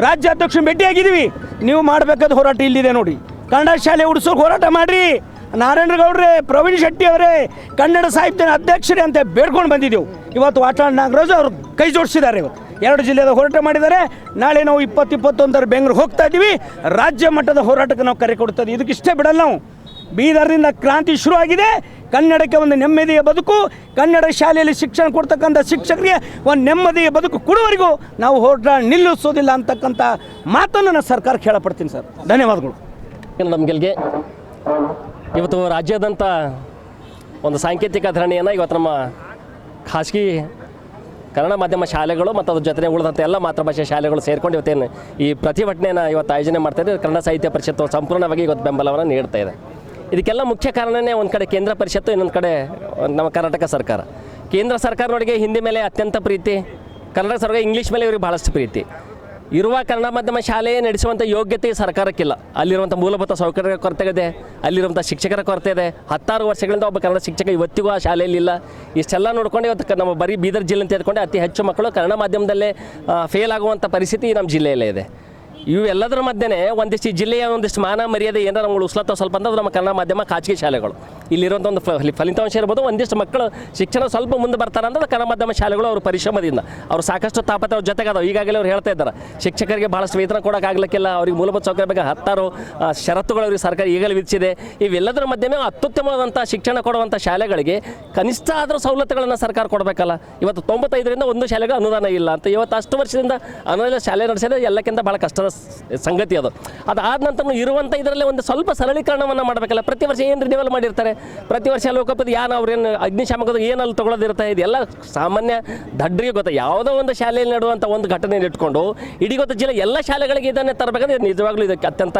ರಾಜ್ಯಾಧ್ಯಕ್ಷರು ಭೇಟಿಯಾಗಿದ್ದೀವಿ. ನೀವು ಮಾಡಬೇಕಾದ ಹೋರಾಟ ಇಲ್ಲಿದೆ ನೋಡಿ. ಕನ್ನಡ ಶಾಲೆ ಉಡಿಸೋಕೆ ಹೋರಾಟ ಮಾಡಿರಿ. ನಾರಾಯಣ ಗೌಡ್ರೆ, ಪ್ರವೀಣ್ ಶೆಟ್ಟಿ ಅವರೇ, ಕನ್ನಡ ಸಾಹಿತ್ಯದ ಅಧ್ಯಕ್ಷರೇ ಅಂತ ಬೇಡ್ಕೊಂಡು ಬಂದಿದ್ದೆವು. ಇವತ್ತು ವಾಟಾಳ್ ನಾಗರಾಜ್ ಅವರು ಕೈ ಜೋಡಿಸಿದ್ದಾರೆ ಇವತ್ತು ಎರಡು ಜಿಲ್ಲೆದ ಹೋರಾಟ ಮಾಡಿದ್ದಾರೆ. ನಾಳೆ ನಾವು ಇಪ್ಪತ್ತು ಇಪ್ಪತ್ತೊಂದರ ಬೆಂಗಳೂರು ಹೋಗ್ತಾ ಇದ್ದೀವಿ. ರಾಜ್ಯ ಮಟ್ಟದ ಹೋರಾಟಕ್ಕೆ ನಾವು ಕರೆ ಕೊಡ್ತಾ ಇದ್ದೀವಿ ಇದಕ್ಕೆ ಬಿಡಲ್ಲ ನಾವು. ಬೀದರ್ನಿಂದ ಕ್ರಾಂತಿ ಶುರುವಾಗಿದೆ. ಕನ್ನಡಕ್ಕೆ ಒಂದು ನೆಮ್ಮದಿಯ ಬದುಕು, ಕನ್ನಡ ಶಾಲೆಯಲ್ಲಿ ಶಿಕ್ಷಣ ಕೊಡ್ತಕ್ಕಂಥ ಶಿಕ್ಷಕರಿಗೆ ಒಂದು ನೆಮ್ಮದಿಯ ಬದುಕು ಕೊಡುವರಿಗೂ ನಾವು ಹೋರಾಟ ನಿಲ್ಲಿಸೋದಿಲ್ಲ ಅಂತಕ್ಕಂಥ ಮಾತನ್ನು ನಾನು ಸರ್ಕಾರಕ್ಕೆ ಹೇಳಪಡ್ತೀನಿ ಸರ್. ಧನ್ಯವಾದಗಳು. ನಮ್ಮ ಗೆಲ್ಗೆ? ಇವತ್ತು ರಾಜ್ಯಾದ್ಯಂತ ಒಂದು ಸಾಂಕೇತಿಕ ಧರಣಿಯನ್ನು ಇವತ್ತು ನಮ್ಮ ಖಾಸಗಿ ಕನ್ನಡ ಮಾಧ್ಯಮ ಶಾಲೆಗಳು ಮತ್ತು ಅದ್ರ ಜೊತೆ ಉಳಿದಂಥ ಎಲ್ಲ ಮಾತೃಭಾಷೆ ಶಾಲೆಗಳು ಸೇರಿಕೊಂಡು ಇವತ್ತೇನು ಈ ಪ್ರತಿಭಟನೆಯನ್ನು ಇವತ್ತು ಆಯೋಜನೆ ಮಾಡ್ತಾ ಕನ್ನಡ ಸಾಹಿತ್ಯ ಪರಿಷತ್ತು ಸಂಪೂರ್ಣವಾಗಿ ಇವತ್ತು ಬೆಂಬಲವನ್ನು ನೀಡ್ತಾ ಇದೆ. ಇದಕ್ಕೆಲ್ಲ ಮುಖ್ಯ ಕಾರಣನೇ ಒಂದು ಕಡೆ ಕೇಂದ್ರ ಪರಿಷತ್ತು, ಇನ್ನೊಂದು ಕಡೆ ನಮ್ಮ ಕರ್ನಾಟಕ ಸರ್ಕಾರ. ಕೇಂದ್ರ ಸರ್ಕಾರದೊಳಗೆ ಹಿಂದಿ ಮೇಲೆ ಅತ್ಯಂತ ಪ್ರೀತಿ, ಕನ್ನಡ ಸರ್ಕಾರ ಇಂಗ್ಲೀಷ್ ಮೇಲೆ ಇವ್ರಿಗೆ ಭಾಳಷ್ಟು ಪ್ರೀತಿ. ಇರುವ ಕನ್ನಡ ಮಾಧ್ಯಮ ಶಾಲೆಯೇ ನಡೆಸುವಂಥ ಯೋಗ್ಯತೆ ಸರ್ಕಾರಕ್ಕಿಲ್ಲ. ಅಲ್ಲಿರುವಂಥ ಮೂಲಭೂತ ಸೌಕರ್ಯ ಕೊರತೆ ಇದೆ ಅಲ್ಲಿರುವಂಥ ಶಿಕ್ಷಕರ ಕೊರತೆ ಇದೆ. ಹತ್ತಾರು ವರ್ಷಗಳಿಂದ ಒಬ್ಬ ಕನ್ನಡ ಶಿಕ್ಷಕ ಇವತ್ತಿಗೂ ಆ ಶಾಲೆಯಲ್ಲಿ ಇಲ್ಲ. ಇಷ್ಟೆಲ್ಲ ನೋಡ್ಕೊಂಡು ಇವತ್ತು ನಮ್ಮ ಬರೀ ಬೀದರ್ ಜಿಲ್ಲೆ ಅಂತ ಹೇಳ್ಕೊಂಡು ಅತಿ ಹೆಚ್ಚು ಮಕ್ಕಳು ಕನ್ನಡ ಮಾಧ್ಯಮದಲ್ಲೇ ಫೇಲ್ ಆಗುವಂಥ ಪರಿಸ್ಥಿತಿ ನಮ್ಮ ಜಿಲ್ಲೆಯಲ್ಲೇ ಇದೆ. ಇವು ಎಲ್ಲದರ ಮಧ್ಯೆ ಒಂದಿಷ್ಟು ಜಿಲ್ಲೆಯ ಒಂದಿಷ್ಟು ಮಾನ ಮರ್ಯಾದೆ ಏನಾರ ನಮ್ಗೆ ಉಸ್ಲತ್ತ ಸ್ವಲ್ಪ ಅಂದ್ರೆ ನಮ್ಮ ಕನ್ನಡ ಮಾಧ್ಯಮ ಖಾಸಗಿ ಶಾಲೆಗಳು. ಇಲ್ಲಿರುವಂಥ ಒಂದು ಫಲಿ- ಫಲಿತಾಂಶ ಇರ್ಬೋದು, ಒಂದಿಷ್ಟು ಮಕ್ಕಳು ಶಿಕ್ಷಣ ಸ್ವಲ್ಪ ಮುಂದೆ ಬರ್ತಾರೆ ಅಂದ್ರೆ ಕನ್ನಡ ಮಾಧ್ಯಮ ಶಾಲೆಗಳು ಅವ್ರ ಪರಿಶ್ರಮದಿಂದ. ಅವ್ರು ಸಾಕಷ್ಟು ತಾಪತ್ರ ಅವ್ರ ಜೊತೆಗೆ ಅದಾವೆ ಈಗಾಗಲೇ ಅವ್ರು ಹೇಳ್ತಾ ಇದ್ದಾರೆ, ಶಿಕ್ಷಕರಿಗೆ ಭಾಳಷ್ಟು ವೇತನ ಕೊಡೋಕ್ಕಾಗಲಿಕ್ಕಿಲ್ಲ ಅವ್ರಿಗೆ ಮೂಲಭೂತ ಸೌಕರ್ಯ ಬಗ್ಗೆ ಹತ್ತಾರು ಷರತ್ತುಗಳು ಅವ್ರಿಗೆ ಸರ್ಕಾರ ಈಗಲೇ ವಿಧಿಸಿದೆ. ಇವೆಲ್ಲದರ ಮಧ್ಯೆ ಅತ್ಯುತ್ತಮವಾದಂಥ ಶಿಕ್ಷಣ ಕೊಡುವಂಥ ಶಾಲೆಗಳಿಗೆ ಕನಿಷ್ಠ ಆದರೂ ಸವಲತ್ತುಗಳನ್ನು ಸರ್ಕಾರ ಕೊಡಬೇಕಲ್ಲ. ಇವತ್ತು ತೊಂಬತ್ತೈದರಿಂದ ಒಂದು ಶಾಲೆಗೆ ಅನುದಾನ ಇಲ್ಲ ಅಂತ ಇವತ್ತು ಅಷ್ಟು ವರ್ಷದಿಂದ ಅನುದಾನ ಶಾಲೆ ನಡೆಸಿದ್ರೆ ಎಲ್ಲಕ್ಕಿಂತ ಭಾಳ ಕಷ್ಟದ ಸಂಗತಿ ಅದು. ಅದಾದ ನಂತರ ಇರುವಂಥ ಇದರಲ್ಲಿ ಒಂದು ಸ್ವಲ್ಪ ಸರಳೀಕರಣವನ್ನು ಮಾಡಬೇಕಲ್ಲ. ಪ್ರತಿ ವರ್ಷ ಏನು ರಿನಿವಲ್ ಮಾಡಿರ್ತಾರೆ? ಪ್ರತಿ ವರ್ಷ ಲೋಕಪತಿ ಯಾರು ಅವ್ರೇನು ಅಗ್ನಿಶಾಮಕದ ಏನಲ್ಲಿ ಇದೆ ಇದೆಲ್ಲ ಸಾಮಾನ್ಯ ದಡ್ರಿಗೆ ಗೊತ್ತ. ಯಾವುದೋ ಒಂದು ಶಾಲೆಯಲ್ಲಿ ನಡುವಂಥ ಒಂದು ಘಟನೆ ಇಟ್ಕೊಂಡು ಇಡೀ ಗೊತ್ತ ಜಿಲ್ಲೆ ಎಲ್ಲ ಶಾಲೆಗಳಿಗೆ ಇದನ್ನೇ ತರಬೇಕಂದ್ರೆ ನಿಜವಾಗ್ಲೂ ಇದಕ್ಕೆ ಅತ್ಯಂತ,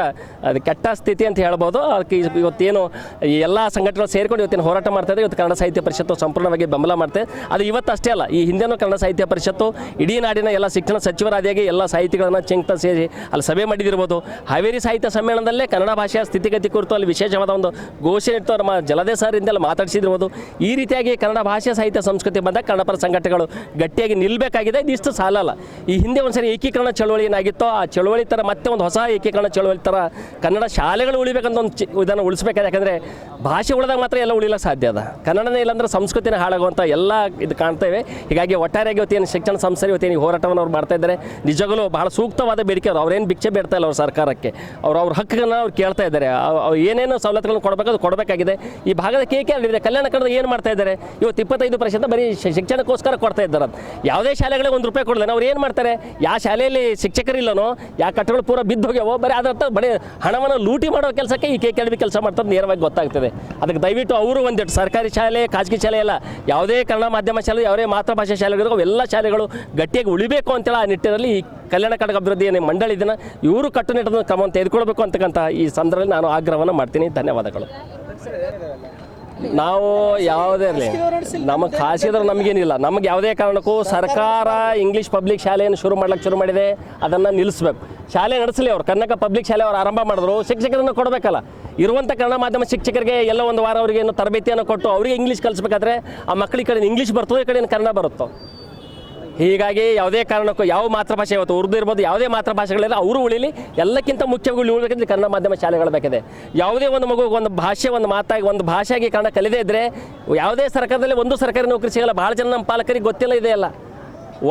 ಅದು ಕೆಟ್ಟ ಸ್ಥಿತಿ ಅಂತ ಹೇಳ್ಬೋದು. ಅದಕ್ಕೆ ಇವ್- ಇವತ್ತೇನು ಎಲ್ಲ ಸಂಘಟನೆಗಳು ಸೇರಿಕೊಂಡು ಇವತ್ತಿನ ಹೋರಾಟ ಮಾಡ್ತಾ ಇವತ್ತು ಕನ್ನಡ ಸಾಹಿತ್ಯ ಪರಿಷತ್ತು ಸಂಪೂರ್ಣವಾಗಿ ಬೆಂಬಲ ಮಾಡ್ತೇವೆ ಅದು ಇವತ್ತು ಅಷ್ಟೇ ಅಲ್ಲ. ಈ ಹಿಂದೆನೂ ಕನ್ನಡ ಸಾಹಿತ್ಯ ಪರಿಷತ್ತು ಇಡೀ ನಾಡಿನ ಎಲ್ಲ ಶಿಕ್ಷಣ ಸಚಿವರಾದಿಯಾಗಿ ಎಲ್ಲ ಸಾಹಿತಿಗಳನ್ನು ಚಿಂತ ಸೇರಿ ಅಲ್ಲಿ ಸಭೆ ಮಾಡಿದಿರ್ಬೋದು. ಹಾವೇರಿ ಸಾಹಿತ್ಯ ಸಮ್ಮೇಳನದಲ್ಲೇ ಕನ್ನಡ ಭಾಷೆಯ ಸ್ಥಿತಿಗತಿ ಕುರಿತು ಅಲ್ಲಿ ವಿಶೇಷವಾದ ಒಂದು ಘೋಷಣೆ ಇಟ್ಟು ನಮ್ಮ ಜಲದೇ ಸರ್ ಅಲ್ಲಿ ಮಾತಾಡಿಸಿದಿರ್ಬೋದು. ಈ ರೀತಿಯಾಗಿ ಕನ್ನಡ ಭಾಷೆ ಸಾಹಿತ್ಯ ಸಂಸ್ಕೃತಿ ಬಂದಾಗ ಕನ್ನಡ ಪರ ಸಂಘಟನೆಗಳು ಗಟ್ಟಿಯಾಗಿ ನಿಲ್ಲಬೇಕಾಗಿದೆ ಇದಿಷ್ಟು ಸಾಲಲ್ಲ ಈ ಹಿಂದೆ ಒಂದ್ಸರಿ ಏಕೀಕರಣ ಚಳವಳಿ ಏನಾಗಿತ್ತೋ ಆ ಚಳವಳಿ ಥರ ಮತ್ತೆ ಒಂದು ಹೊಸ ಏಕೀಕರಣ ಚಳವಳಿ ಥರ ಕನ್ನಡ ಶಾಲೆಗಳು ಉಳಿಬೇಕಂತ ಒಂದು ಇದನ್ನು ಉಳಿಸ್ಬೇಕಾದ್ರೆ ಯಾಕಂದರೆ ಭಾಷೆ ಉಳಿದಾಗ ಮಾತ್ರ ಎಲ್ಲ ಉಳಿಲ ಸಾಧ್ಯ ಅದ. ಕನ್ನಡನೇ ಇಲ್ಲಾಂದ್ರೆ ಸಂಸ್ಕೃತಿನ ಹಾಳಾಗುವಂಥ ಎಲ್ಲ ಇದು ಕಾಣ್ತೇವೆ ಹೀಗಾಗಿ ಒಟ್ಟಾರೆಯಾಗಿ ಇವತ್ತೇನು ಶಿಕ್ಷಣ ಸಂಸ್ಥೆ ಇವತ್ತೇನು ಹೋರಾಟವನ್ನು ಅವ್ರು ಮಾಡ್ತಾ ಇದ್ದಾರೆ. ನಿಜಗಳು ಬಹಳ ಸೂಕ್ತವಾದ ಬೇಡಿಕೆ ಅವ್ರು ಅವ್ರೇನು ಭಿಕ್ಷೆ ಬೇಡ್ತಾ ಇಲ್ಲ ಅವ್ರ ಸರ್ಕಾರಕ್ಕೆ. ಅವ್ರು ಅವ್ರ ಹಕ್ಕನ್ನು ಅವ್ರು ಕೇಳ್ತಾ ಇದ್ದಾರೆ. ಏನೇನೋ ಸವಲತ್ತುಗಳನ್ನು ಕೊಡಬೇಕು ಅದು ಕೊಡಬೇಕಾಗಿದೆ. ಈ ಭಾಗದ ಕೆ ಕೆ ಅಲ್ಲಿದೆ ಕಲ್ಯಾಣ ಕನ್ನಡ ಏನು ಮಾಡ್ತಾ ಇದ್ದಾರೆ? ಇವತ್ತು ಇಪ್ಪತ್ತೈದು ಪ್ರತಿಶತ ಬರೀ ಶಿಕ್ಷಣಕ್ಕೋಸ್ಕರ ಕೊಡ್ತಾ ಇದ್ದಾರೆ. ಯಾವುದೇ ಶಾಲೆಗಳಿಗೆ ಒಂದು ರೂಪಾಯಿ ಕೊಡಲ್ಲ ಅವ್ರು ಏನು ಮಾಡ್ತಾರೆ? ಯಾವ ಶಾಲೆಯಲ್ಲಿ ಶಿಕ್ಷಕರಿಲ್ಲನೋ ಯಾವ ಕಟ್ಟಡಗಳು ಪೂರ ಬಿದ್ದು ಹೋಗ್ಯಾವೋ ಬರೀ ಅದರ ಬರೀ ಹಣವನ್ನು ಲೂಟಿ ಮಾಡೋ ಕೆಲಸಕ್ಕೆ ಈ ಕೆ ಕೆ ಕೆಲಸ ಮಾಡ್ತಾರೆ ನೇರವಾಗಿ ಗೊತ್ತಾಗ್ತದೆ. ಅದಕ್ಕೆ ದಯವಿಟ್ಟು ಅವರು ಒಂದಿಟ್ಟು ಸರ್ಕಾರಿ ಶಾಲೆ, ಖಾಸಗಿ ಶಾಲೆ ಎಲ್ಲ, ಯಾವುದೇ ಕನ್ನಡ ಮಾಧ್ಯಮ ಶಾಲೆ, ಯಾವುದೇ ಮಾತೃಭಾಷೆ ಶಾಲೆಗಳಿರೋ ಎಲ್ಲ ಶಾಲೆಗಳು ಗಟ್ಟಿಯಾಗಿ ಉಳಿಬೇಕು ಅಂತೇಳಿ ಆ ನಿಟ್ಟಿನಲ್ಲಿ ಕಲ್ಯಾಣ ಕರ್ನಾಟಕ ಅಭಿವೃದ್ಧಿ ಮಂಡಳಿ ಇದನ್ನು ಇವರು ಕಟ್ಟುನಿಟ್ಟಿನ ಕ್ರಮವನ್ನು ತೆಗೆದುಕೊಳ್ಬೇಕು ಅಂತಕ್ಕಂಥ ಈ ಸಂದರ್ಭದಲ್ಲಿ ನಾನು ಆಗ್ರಹವನ್ನು ಮಾಡ್ತೀನಿ. ಧನ್ಯವಾದಗಳು. ನಾವು ಯಾವುದೇ ಇರಲಿ ನಮಗೆ ಖಾಸಗಿದ್ರೆ ನಮಗೇನಿಲ್ಲ. ನಮಗೆ ಯಾವುದೇ ಕಾರಣಕ್ಕೂ ಸರ್ಕಾರ ಇಂಗ್ಲೀಷ್ ಪಬ್ಲಿಕ್ ಶಾಲೆಯನ್ನು ಶುರು ಮಾಡ್ಲಿಕ್ಕೆ ಶುರು ಮಾಡಿದೆ. ಅದನ್ನು ನಿಲ್ಲಿಸ್ಬೇಕು. ಶಾಲೆ ನಡೆಸಲಿ ಅವರು. ಕನ್ನಡ ಪಬ್ಲಿಕ್ ಶಾಲೆ ಅವರು ಆರಂಭ ಮಾಡಿದ್ರು, ಶಿಕ್ಷಕರನ್ನು ಕೊಡಬೇಕಲ್ಲ. ಇರುವಂಥ ಕನ್ನಡ ಮಾಧ್ಯಮ ಶಿಕ್ಷಕರಿಗೆ ಎಲ್ಲ ಒಂದು ವಾರ ಅವರಿಗೆ ಏನು ತರಬೇತಿಯನ್ನು ಕೊಟ್ಟು ಅವರಿಗೆ ಇಂಗ್ಲೀಷ್ ಕಲಿಸ್ಬೇಕಾದ್ರೆ ಆ ಮಕ್ಕಳ ಕಡೆ ಇಂಗ್ಲೀಷ್ ಬರ್ತದೆ, ಈ ಕಡೆ ಕನ್ನಡ ಬರುತ್ತೋ? ಹೀಗಾಗಿ ಯಾವುದೇ ಕಾರಣಕ್ಕೂ ಯಾವ ಮಾತೃಭಾಷೆ ಇವತ್ತು ಉರ್ದು ಇರ್ಬೋದು, ಯಾವುದೇ ಮಾತೃಭಾಷೆಗಳಿಲ್ಲ, ಅವರು ಉಳಿಲಿ, ಎಲ್ಲಕ್ಕಿಂತ ಮುಖ್ಯವಾಗಿ ಉಳಿಬೇಕಂದ್ರೆ ಕನ್ನಡ ಮಾಧ್ಯಮ ಶಾಲೆಗಳು ಬೇಕಿದೆ. ಯಾವುದೇ ಒಂದು ಮಗು ಒಂದು ಭಾಷೆ, ಒಂದು ಮಾತಾಗಿ ಒಂದು ಭಾಷೆಯಾಗಿ ಕನ್ನಡ ಕಲಿದೇ ಇದ್ದರೆ ಯಾವುದೇ ಸರ್ಕಾರದಲ್ಲಿ ಒಂದು ಸರ್ಕಾರಿ ನೌಕರಿ ಸಿಗಲ್ಲ ಭಾಳ ಜನ ನಮ್ಮ ಪಾಲಕರಿಗೆ ಗೊತ್ತಿಲ್ಲ ಇದೆಯಲ್ಲ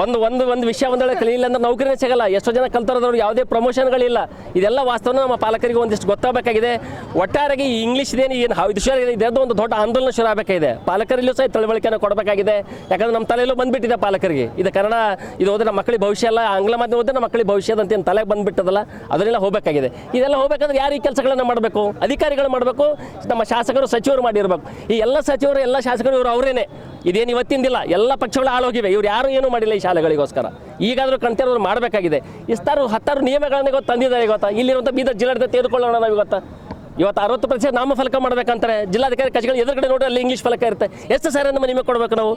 ಒಂದು ಒಂದು ಒಂದು ವಿಷಯ ಒಂದೊಳ್ಳೆ ಕಲಿಯಿಲ್ಲ ಅಂದ್ರೆ ನೌಕರಿನೇ ಸಿಗಲ್ಲ. ಎಷ್ಟೋ ಜನ ಕಲ್ತಿರೋದ್ರವ್ರು ಯಾವುದೇ ಪ್ರಮೋಷನ್ಗಳಿಲ್ಲ. ಇದೆಲ್ಲ ವಾಸ್ತವನ ನಮ್ಮ ಪಾಲಕರಿಗೆ ಒಂದಿಷ್ಟು ಗೊತ್ತಾಗಬೇಕಾಗಿದೆ. ಒಟ್ಟಾರೆಗೆ ಈ ಇಂಗ್ಲೀಷ್ ಇದೇನು ಏನು ಇದೆ ಒಂದು ದೊಡ್ಡ ಆಂದೋಲನ ಶುರು ಆಗಬೇಕಾಗಿದೆ. ಪಾಲಕರಲ್ಲೂ ಸಹ ತಿಳುವಳಿಕೆಯನ್ನು ಕೊಡಬೇಕಾಗಿದೆ. ಯಾಕಂದ್ರೆ ನಮ್ಮ ತಲೆಯಲ್ಲೂ ಬಂದ್ಬಿಟ್ಟಿದೆ ಪಾಲಕರಿಗೆ. ಇದು ಕನ್ನಡ ಇದು ಹೋದ್ರೆ ನಮ್ಮ ಮಕ್ಕಳಿಗೆ ಭವಿಷ್ಯ ಅಲ್ಲ. ಆಂಗ್ಲ ಮಾಧ್ಯಮ ಹೋದರೆ ನಮ್ಮ ಮಕ್ಕಳಿಗೆ ಭವಿಷ್ಯದ ಅಂತ ಏನು ತಲೆಗೆ ಬಂದುಬಿಟ್ಟದಲ್ಲ, ಅದನ್ನೆಲ್ಲ ಹೋಗಬೇಕಾಗಿದೆ. ಇದೆಲ್ಲ ಹೋಗಬೇಕಂದ್ರೆ ಯಾರು ಈ ಕೆಲಸಗಳನ್ನು ಮಾಡಬೇಕು? ಅಧಿಕಾರಿಗಳು ಮಾಡಬೇಕು. ನಮ್ಮ ಶಾಸಕರು ಸಚಿವರು ಮಾಡಿರಬೇಕು. ಈ ಎಲ್ಲ ಸಚಿವರು, ಎಲ್ಲ ಶಾಸಕರು ಇವರು ಅವರೇನೆ. ಇದೇನು ಇವತ್ತಿಂದಿಲ್ಲ ಎಲ್ಲ ಪಕ್ಷಗಳು ಹಾಳೋಗಿವೆ. ಇವ್ರು ಯಾರು ಏನೂ ಮಾಡಿಲ್ಲ ಈ ಶಾಲೆಗಳಿಗೋಸ್ಕರ. ಈಗಾದರೂ ಕಂತಿರೋರು ಮಾಡಬೇಕಾಗಿದೆ. ಇಷ್ಟಾರು ಹತ್ತಾರು ನಿಯಮಗಳನ್ನು ಇವತ್ತು ತಂದಿದ್ದಾರೆ ಗೊತ್ತಾ? ಇಲ್ಲಿರುವಂಥ ಬೀದರ್ ಜಿಲ್ಲಾಡಳಿತ ತೆಗೆದುಕೊಳ್ಳೋಣ ನಾವು ಇವತ್ತು. ಇವತ್ತು ಅರವತ್ತು ಪ್ರತಿಶತ ನಾಮ ಫಲಕ ಮಾಡ್ಬೇಕಂತಾರೆ. ಜಿಲ್ಲಾಧಿಕಾರಿ ಕಚೇರಿ ಎದುರುಗಡೆ ನೋಡಿ ಅಲ್ಲಿ ಇಂಗ್ಲೀಷ್ ಫಲಕ ಇರುತ್ತೆ. ಎಷ್ಟು ಸರ್ ನಮ್ಮ ನಿಮಗೆ ಕೊಡಬೇಕು ನಾವು?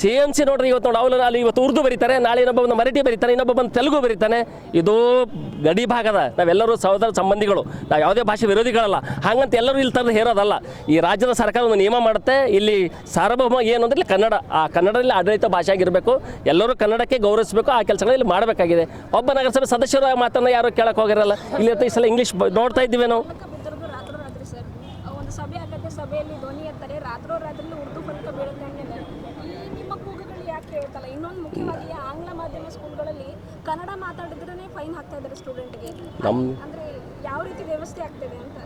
ಸಿ ಎಂ ಸಿ ನೋಡ್ರಿ, ಇವತ್ತು ನೋಡಿ ಅವಳು ಅಲ್ಲಿ ಇವತ್ತು ಉರ್ದು ಬರೀತಾರೆ, ನಾಳೆ ಇನ್ನೊಬ್ಬ ಬಂದು ಮರಾಠಿ ಬರೀತಾನೆ, ಇನ್ನೊಬ್ಬ ಬಂದು ತೆಲುಗು ಬರೀತಾನೆ. ಇದು ಗಡಿ ಭಾಗದ, ನಾವೆಲ್ಲರೂ ಸಹೋದರ ಸಂಬಂಧಿಗಳು. ನಾವು ಯಾವುದೇ ಭಾಷೆ ವಿರೋಧಿಗಳಲ್ಲ. ಹಾಗಂತ ಎಲ್ಲರೂ ಇಲ್ಲಿ ತಂದು ಹೇರೋದಲ್ಲ. ಈ ರಾಜ್ಯದ ಸರ್ಕಾರ ಒಂದು ನಿಯಮ ಮಾಡುತ್ತೆ. ಇಲ್ಲಿ ಸಾರ್ವಭೌಮ ಏನು ಅಂದ್ರೆ ಕನ್ನಡ. ಆ ಕನ್ನಡದಲ್ಲಿ ಆಡಳಿತ ಭಾಷೆ ಆಗಿರಬೇಕು. ಎಲ್ಲರೂ ಕನ್ನಡಕ್ಕೆ ಗೌರವಿಸಬೇಕು. ಆ ಕೆಲಸಗಳು ಇಲ್ಲಿ ಮಾಡಬೇಕಾಗಿದೆ. ಒಬ್ಬ ನಗರಸಭೆ ಸದಸ್ಯರು ಮಾತನ್ನು ಯಾರು ಕೇಳಕ್ಕೆ ಹೋಗಿರಲ್ಲ. ಇಲ್ಲಿ ಈ ಸಲ ಇಂಗ್ಲೀಷ್ ನೋಡ್ತಾ ಇದ್ದೀವಿ ನಾವು ಬಿದ್ದರದು ರಾತ್ರೋರಾತ್ರಿ ಸರ್ ಒಂದು ಸಭೆ ಆಗತ್ತೆ ಸಭೆಯಲ್ಲಿ ಧ್ವನಿ ಎತ್ತಾರೆ ರಾತ್ರೋರಾತ್ರಿ ಉರ್ದು ಫಲಕ ಬೀಳುತ್ತೆ ಅಂದ್ಮೇಲೆ ಈ ನಿಮ್ಮ ಕೂಗುಗಳು ಯಾಕೆ ಹೇಳ್ತಲ್ಲ? ಇನ್ನೊಂದು ಮುಖ್ಯವಾಗಿ ಆಂಗ್ಲ ಮಾಧ್ಯಮ ಸ್ಕೂಲ್ಗಳಲ್ಲಿ ಕನ್ನಡ ಮಾತಾಡಿದ್ರೆ ಫೈನ್ ಹಾಕ್ತಾ ಇದ್ದಾರೆ ಸ್ಟೂಡೆಂಟ್ಗೆ ಅಂದ್ರೆ ಯಾವ ರೀತಿ ವ್ಯವಸ್ಥೆ ಆಗ್ತದೆ ಅಂತ?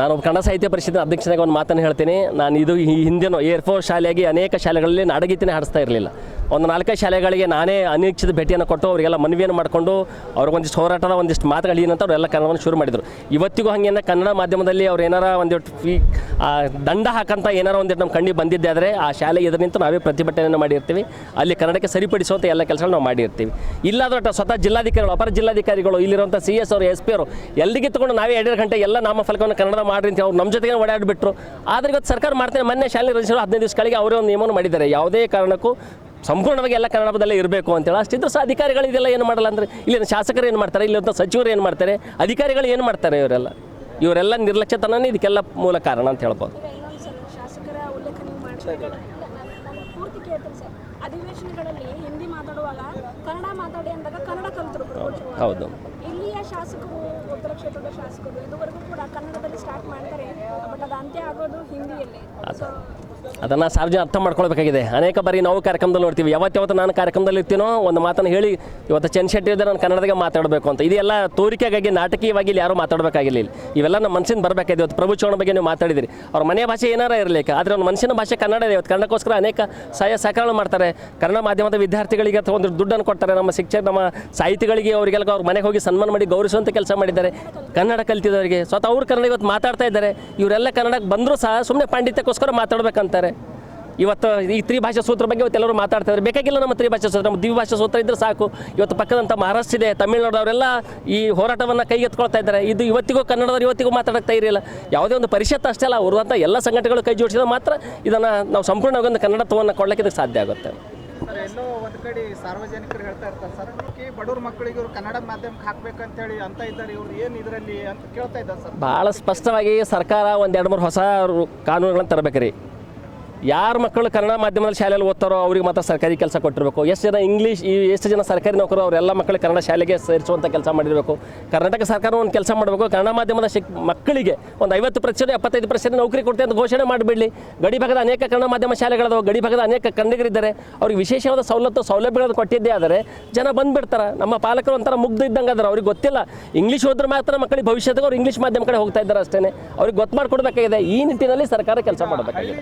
ನಾನು ಕನ್ನಡ ಸಾಹಿತ್ಯ ಪರಿಷತ್ತಿನ ಅಧ್ಯಕ್ಷನಾಗಿ ಒಂದು ಮಾತನ್ನು ಹೇಳ್ತೀನಿ. ನಾನು ಇದು ಈ ಏರ್ ಏರ್ಫೋರ್ಸ್ ಶಾಲೆಯಾಗಿ ಅನೇಕ ಶಾಲೆಗಳಲ್ಲಿ ನಾಡಗೀತನೇ ಹಾಡಿಸ್ತಾ ಇರಲಿಲ್ಲ. ಒಂದು ನಾಲ್ಕೈದು ಶಾಲೆಗಳಿಗೆ ನಾನೇ ಅನಿರೀಕ್ಷಿತ ಭೇಟಿಯನ್ನು ಕೊಟ್ಟು ಅವರಿಗೆಲ್ಲ ಮನವಿಯನ್ನು ಮಾಡಿಕೊಂಡು ಅವ್ರಿಗೊಂದಿಷ್ಟು ಹೋರಾಟದ ಒಂದಿಷ್ಟು ಮಾತುಗಳು ಏನಂತ ಅವರೆಲ್ಲ ಕನ್ನಡವನ್ನು ಶುರು ಮಾಡಿದರು. ಇವತ್ತಿಗೂ ಹಾಗೇನ ಕನ್ನಡ ಮಾಧ್ಯಮದಲ್ಲಿ ಅವ್ರು ಏನಾರ ಒಂದಿಷ್ಟು ಫೀ ದಂಡ ಹಾಕಂತ ಏನಾರ ಒಂದಿಷ್ಟು ನಮ್ಮ ಕಣ್ಣಿಗೆ ಬಂದಿದ್ದೆ ಆದರೆ ಆ ಶಾಲೆ ಎದುರಿನಿಂತ ನಾವೇ ಪ್ರತಿಭಟನೆಯನ್ನು ಮಾಡಿರ್ತೀವಿ. ಅಲ್ಲಿ ಕನ್ನಡಕ್ಕೆ ಸರಿಪಡಿಸುವಂಥ ಎಲ್ಲ ಕೆಲಸಗಳು ನಾವು ಮಾಡಿರ್ತೀವಿ. ಇಲ್ಲಾದ್ರೆ ಸ್ವತಃ ಜಿಲ್ಲಾಧಿಕಾರಿಗಳು, ಅಪರ ಜಿಲ್ಲಾಧಿಕಾರಿಗಳು ಇಲ್ಲಿರುವಂಥ ಸಿ ಎಸ್ ಅವರು ಎಸ್ ಪಿ ಅವರು ಎಲ್ಲಿಗೆ ತಗೊಂಡು ನಾವೇ ಎರಡು ಗಂಟೆ ಎಲ್ಲ ನಾಮಫಲಕವನ್ನು ಕನ್ನಡ ಮಾಡ್ರಿ ಅಂತ ಅವ್ರು ನಮ್ಮ ಜೊತೆಗೆ ಓಡಾಡಿಬಿಟ್ರು. ಆದರೆ ಇವತ್ತು ಸರ್ಕಾರ ಮಾಡ್ತಾರೆ ಮೊನ್ನೆ ಶಾಲೆ ರಚಿಸಿದ್ರು ಹದಿನೈದು ದಿವಸಗಳಿಗೆ ಅವರೇ ಒಂದು ನಿಯಮವನ್ನು ಮಾಡಿದ್ದಾರೆ. ಯಾವುದೇ ಕಾರಣಕ್ಕೂ ಸಂಪೂರ್ಣವಾಗಿ ಎಲ್ಲ ಕನ್ನಡದಲ್ಲೇ ಇರಬೇಕು ಅಂತೇಳಿ ಅಷ್ಟಿದ್ರು ಸಹ ಅಧಿಕಾರಿಗಳು ಇದೆಲ್ಲ ಏನು ಮಾಡಲ್ಲ ಅಂದರೆ ಇಲ್ಲಿನ ಶಾಸಕರು ಏನು ಮಾಡ್ತಾರೆ ಇಲ್ಲಿಂದ ಸಚಿವರು ಏನು ಮಾಡ್ತಾರೆ ಅಧಿಕಾರಿಗಳು ಏನು ಮಾಡ್ತಾರೆ ಇವರೆಲ್ಲ? ಇವರೆಲ್ಲ ನಿರ್ಲಕ್ಷ್ಯತನನೇ ಇದಕ್ಕೆಲ್ಲ ಮೂಲ ಕಾರಣ ಅಂತ ಹೇಳ್ಬೋದು. ಅಧಿವೇಶನಗಳಲ್ಲಿ ಹಿಂದಿ ಮಾತಾಡುವಾಗ ಕನ್ನಡ ಮಾತಾಡಿ ಅಂದಾಗ ಕನ್ನಡ ಕಲ್ತರು ಹೌದು ಇಲ್ಲಿಯ ಶಾಸಕರು ಉತ್ತರ ಕ್ಷೇತ್ರದ ಶಾಸಕರು ಇದುವರೆಗೂ ಕೂಡ ಕನ್ನಡದಲ್ಲಿ ಸ್ಟಾರ್ಟ್ ಮಾಡ್ತಾರೆ ಬಟ್ ಅದು ಅಂತ್ಯ ಆಗೋದು ಹಿಂದಿಯಲ್ಲಿ. ಅದನ್ನು ಸಾರ್ವಜನಿಕ ಅರ್ಥ ಮಾಡ್ಕೊಳ್ಬೇಕಾಗಿದೆ. ಅನೇಕ ಬಾರಿ ನಾವು ಕಾರ್ಯಕ್ರಮದಲ್ಲಿ ನೋಡ್ತೀವಿ. ಯಾವತ್ತು ಯಾವತ್ತು ನಾನು ಕಾರ್ಯಕ್ರಮದಲ್ಲಿ ಇರ್ತೀನೋ ಒಂದು ಮಾತನ್ನು ಹೇಳಿ ಇವತ್ತು ಚಂದ್ ಶೆಟ್ಟಿ ಇದ್ದರೆ ನಾನು ಕನ್ನಡದಾಗ ಮಾತಾಡಬೇಕು ಅಂತ. ಇದೆಲ್ಲ ತೋರಿಕೆಗಾಗಿ, ನಾಟಕೀಯವಾಗಿ ಇಲ್ಲಿ ಯಾರೂ ಮಾತಾಡಬೇಕಾಗಿಲ್ಲ ಇವೆಲ್ಲ ನಮ್ಮ ಮನಸ್ಸಿನ ಬರಬೇಕಾಗಿದೆ. ಇವತ್ತು ಪ್ರಭು ಚೌಣ ಬಗ್ಗೆ ನೀವು ಮಾತಾಡಿದಿರಿ. ಅವ್ರ ಮನೆಯ ಭಾಷೆ ಏನಾರ ಇರಲಿಕ್ಕೆ ಆದರೆ ಒಂದು ಮನುಷ್ಯನ ಭಾಷೆ ಕನ್ನಡ ಇದೆ. ಇವತ್ತು ಕನ್ನಡಕ್ಕೋಸ್ಕರ ಅನೇಕ ಸಹಾಯ ಸಹಕಾರ ಮಾಡ್ತಾರೆ. ಕನ್ನಡ ಮಾಧ್ಯಮದ ವಿದ್ಯಾರ್ಥಿಗಳಿಗೆ ಅಥವಾ ಒಂದು ದುಡ್ಡನ್ನು ಕೊಡ್ತಾರೆ. ನಮ್ಮ ಶಿಕ್ಷಕ ನಮ್ಮ ಸಾಹಿತಿಗಳಿಗೆ ಅವರಿಗೆಲ್ಲ ಅವ್ರ ಮನೆಗೆ ಹೋಗಿ ಸನ್ಮಾನ ಮಾಡಿ ಗೌರವಿಸುವಂಥ ಕೆಲಸ ಮಾಡಿದ್ದಾರೆ. ಕನ್ನಡ ಕಲ್ತಿದ್ದವರಿಗೆ. ಸ್ವತಃ ಅವ್ರು ಕನ್ನಡ ಇವತ್ತು ಮಾತಾಡ್ತಾ ಇದ್ದಾರೆ. ಇವರೆಲ್ಲ ಕನ್ನಡಕ್ಕೆ ಬಂದರೂ ಸಹ ಸುಮ್ಮನೆ ಪಾಂಡಿತ್ಯಕ್ಕೋಸ್ಕರ ಮಾತಾಡ್ಬೇಕಂತಾರೆ ಇವತ್ತು ಈ ತ್ರಿಭಾಷಾ ಸೂತ್ರ ಬಗ್ಗೆ ಇವತ್ತು ಎಲ್ಲರೂ ಮಾತಾಡ್ತಾ ಇದ್ದಾರೆ. ಬೇಕಾಗಿಲ್ಲ ನಮ್ಮ ತ್ರಿಭಾಷಾ ಸೂತ್ರ ನಮ್ಮ ದ್ವಿಭಾಷಾ ಸೂತ್ರ ಇದ್ದರೆ ಸಾಕು. ಇವತ್ತು ಪಕ್ಕದಂಥ ಮಹಾರಾಷ್ಟ್ರ ಇದೆ ತಮಿಳುನಾಡವರೆಲ್ಲ ಈ ಹೋರಾಟವನ್ನು ಕೈಗೆತ್ಕೊಳ್ತಾ ಇದ್ದಾರೆ. ಇದು ಇವತ್ತಿಗೂ ಕನ್ನಡದವ್ರು ಇವತ್ತಿಗೂ ಮಾತಾಡಕ್ಕೆ ಇರಲಿಲ್ಲ. ಯಾವುದೇ ಒಂದು ಪರಿಷತ್ ಅಷ್ಟೇ ಅಲ್ಲ ಅವ್ರಂಥ ಎಲ್ಲ ಸಂಘಟನೆಗಳು ಕೈ ಜೋಡಿಸಿದ್ರೆ ಮಾತ್ರ ಇದನ್ನು ನಾವು ಸಂಪೂರ್ಣವಾಗಿ ಒಂದು ಕನ್ನಡತ್ವವನ್ನು ಕೊಡಲಿಕ್ಕೆ ಇದಕ್ಕೆ ಸಾಧ್ಯ ಆಗುತ್ತೆ. ಎಲ್ಲೋ ಒಂದು ಕಡೆ ಸಾರ್ವಜನಿಕರು ಹೇಳ್ತಾ ಇರ್ತಾರೆ. ಸರ್ ಈ ಬಡವ್ರ ಮಕ್ಕಳಿಗೆ ಇವ್ರು ಕನ್ನಡ ಮಾಧ್ಯಮಕ್ಕೆ ಹಾಕ್ಬೇಕಂತೇಳಿ ಅಂತ ಇದ್ದಾರೆ. ಇವ್ರು ಏನು ಇದರಲ್ಲಿ ಅಂತ ಕೇಳ್ತಾ ಇದ್ದಾರೆ ಸರ್? ಭಾಳ ಸ್ಪಷ್ಟವಾಗಿ ಸರ್ಕಾರ ಒಂದು ಎರಡು ಮೂರು ಹೊಸ ಕಾನೂನುಗಳನ್ನು ತರಬೇಕ್ರಿ. ಯಾರ ಮಕ್ಕಳು ಕನ್ನಡ ಮಾಧ್ಯಮದಲ್ಲಿ ಶಾಲೆಯಲ್ಲಿ ಓದ್ತಾರೋ ಅವ್ರಿಗೆ ಮಾತ್ರ ಸರ್ಕಾರಿ ಕೆಲಸ ಕೊಟ್ಟಿರಬೇಕು. ಎಷ್ಟು ಜನ ಇಂಗ್ಲೀಷ್ ಈ ಎಷ್ಟು ಜನ ಸರ್ಕಾರಿ ನೌಕರು ಅವರೆಲ್ಲ ಮಕ್ಕಳು ಕನ್ನಡ ಶಾಲೆಗೆ ಸೇರಿಸುವಂಥ ಕೆಲಸ ಮಾಡಿರಬೇಕು. ಕರ್ನಾಟಕ ಸರ್ಕಾರ ಒಂದು ಕೆಲಸ ಮಾಡಬೇಕು. ಕನ್ನಡ ಮಾಧ್ಯಮದ ಶಿಕ್ ಮಕ್ಕಳಿಗೆ ಒಂದು ಐವತ್ತು ಪ್ರತಿಶತ ಎಪ್ಪತ್ತೈದು ಪ್ರತಿಶತ ನೌಕರಿ ಕೊಡ್ತೀವಿ ಅಂತ ಘೋಷಣೆ ಮಾಡಿಬಿಡಲಿ. ಗಡಿ ಭಾಗದ ಅನೇಕ ಕನ್ನಡ ಮಾಧ್ಯಮ ಶಾಲೆಗಳದಾವ ಗಡಿ ಭಾಗದ ಅನೇಕ ಕನ್ನಡಿಗರಿದ್ದಾರೆ. ಅವ್ರಿಗೆ ವಿಶೇಷವಾದ ಸವಲತ್ತು ಸೌಲಭ್ಯಗಳನ್ನು ಕೊಟ್ಟಿದ್ದೇ ಆದರೆ ಜನ ಬಂದುಬಿಡ್ತಾರೆ. ನಮ್ಮ ಪಾಲಕರು ಒಂಥರ ಮುಗ್ಧ ಇದ್ದಂಗೆ ಅದಾರ ಅವ್ರಿಗೆ ಗೊತ್ತಿಲ್ಲ. ಇಂಗ್ಲೀಷ್ ಹೋದ್ರೆ ಮಾತ್ರ ಮಕ್ಕಳಿಗೆ ಭವಿಷ್ಯದಾಗ ಅವ್ರು ಇಂಗ್ಲೀಷ್ ಮಾಧ್ಯಮ ಕಡೆ ಹೋಗ್ತಾ ಇದ್ದಾರೆ ಅಷ್ಟೇ ಅವ್ರಿಗೆ ಗೊತ್ತು ಮಾಡಿಕೊಡ್ಬೇಕಾಗಿದೆ. ಈ ನಿಟ್ಟಿನಲ್ಲಿ ಸರ್ಕಾರ ಕೆಲಸ ಮಾಡಬೇಕಾಗಿದೆ.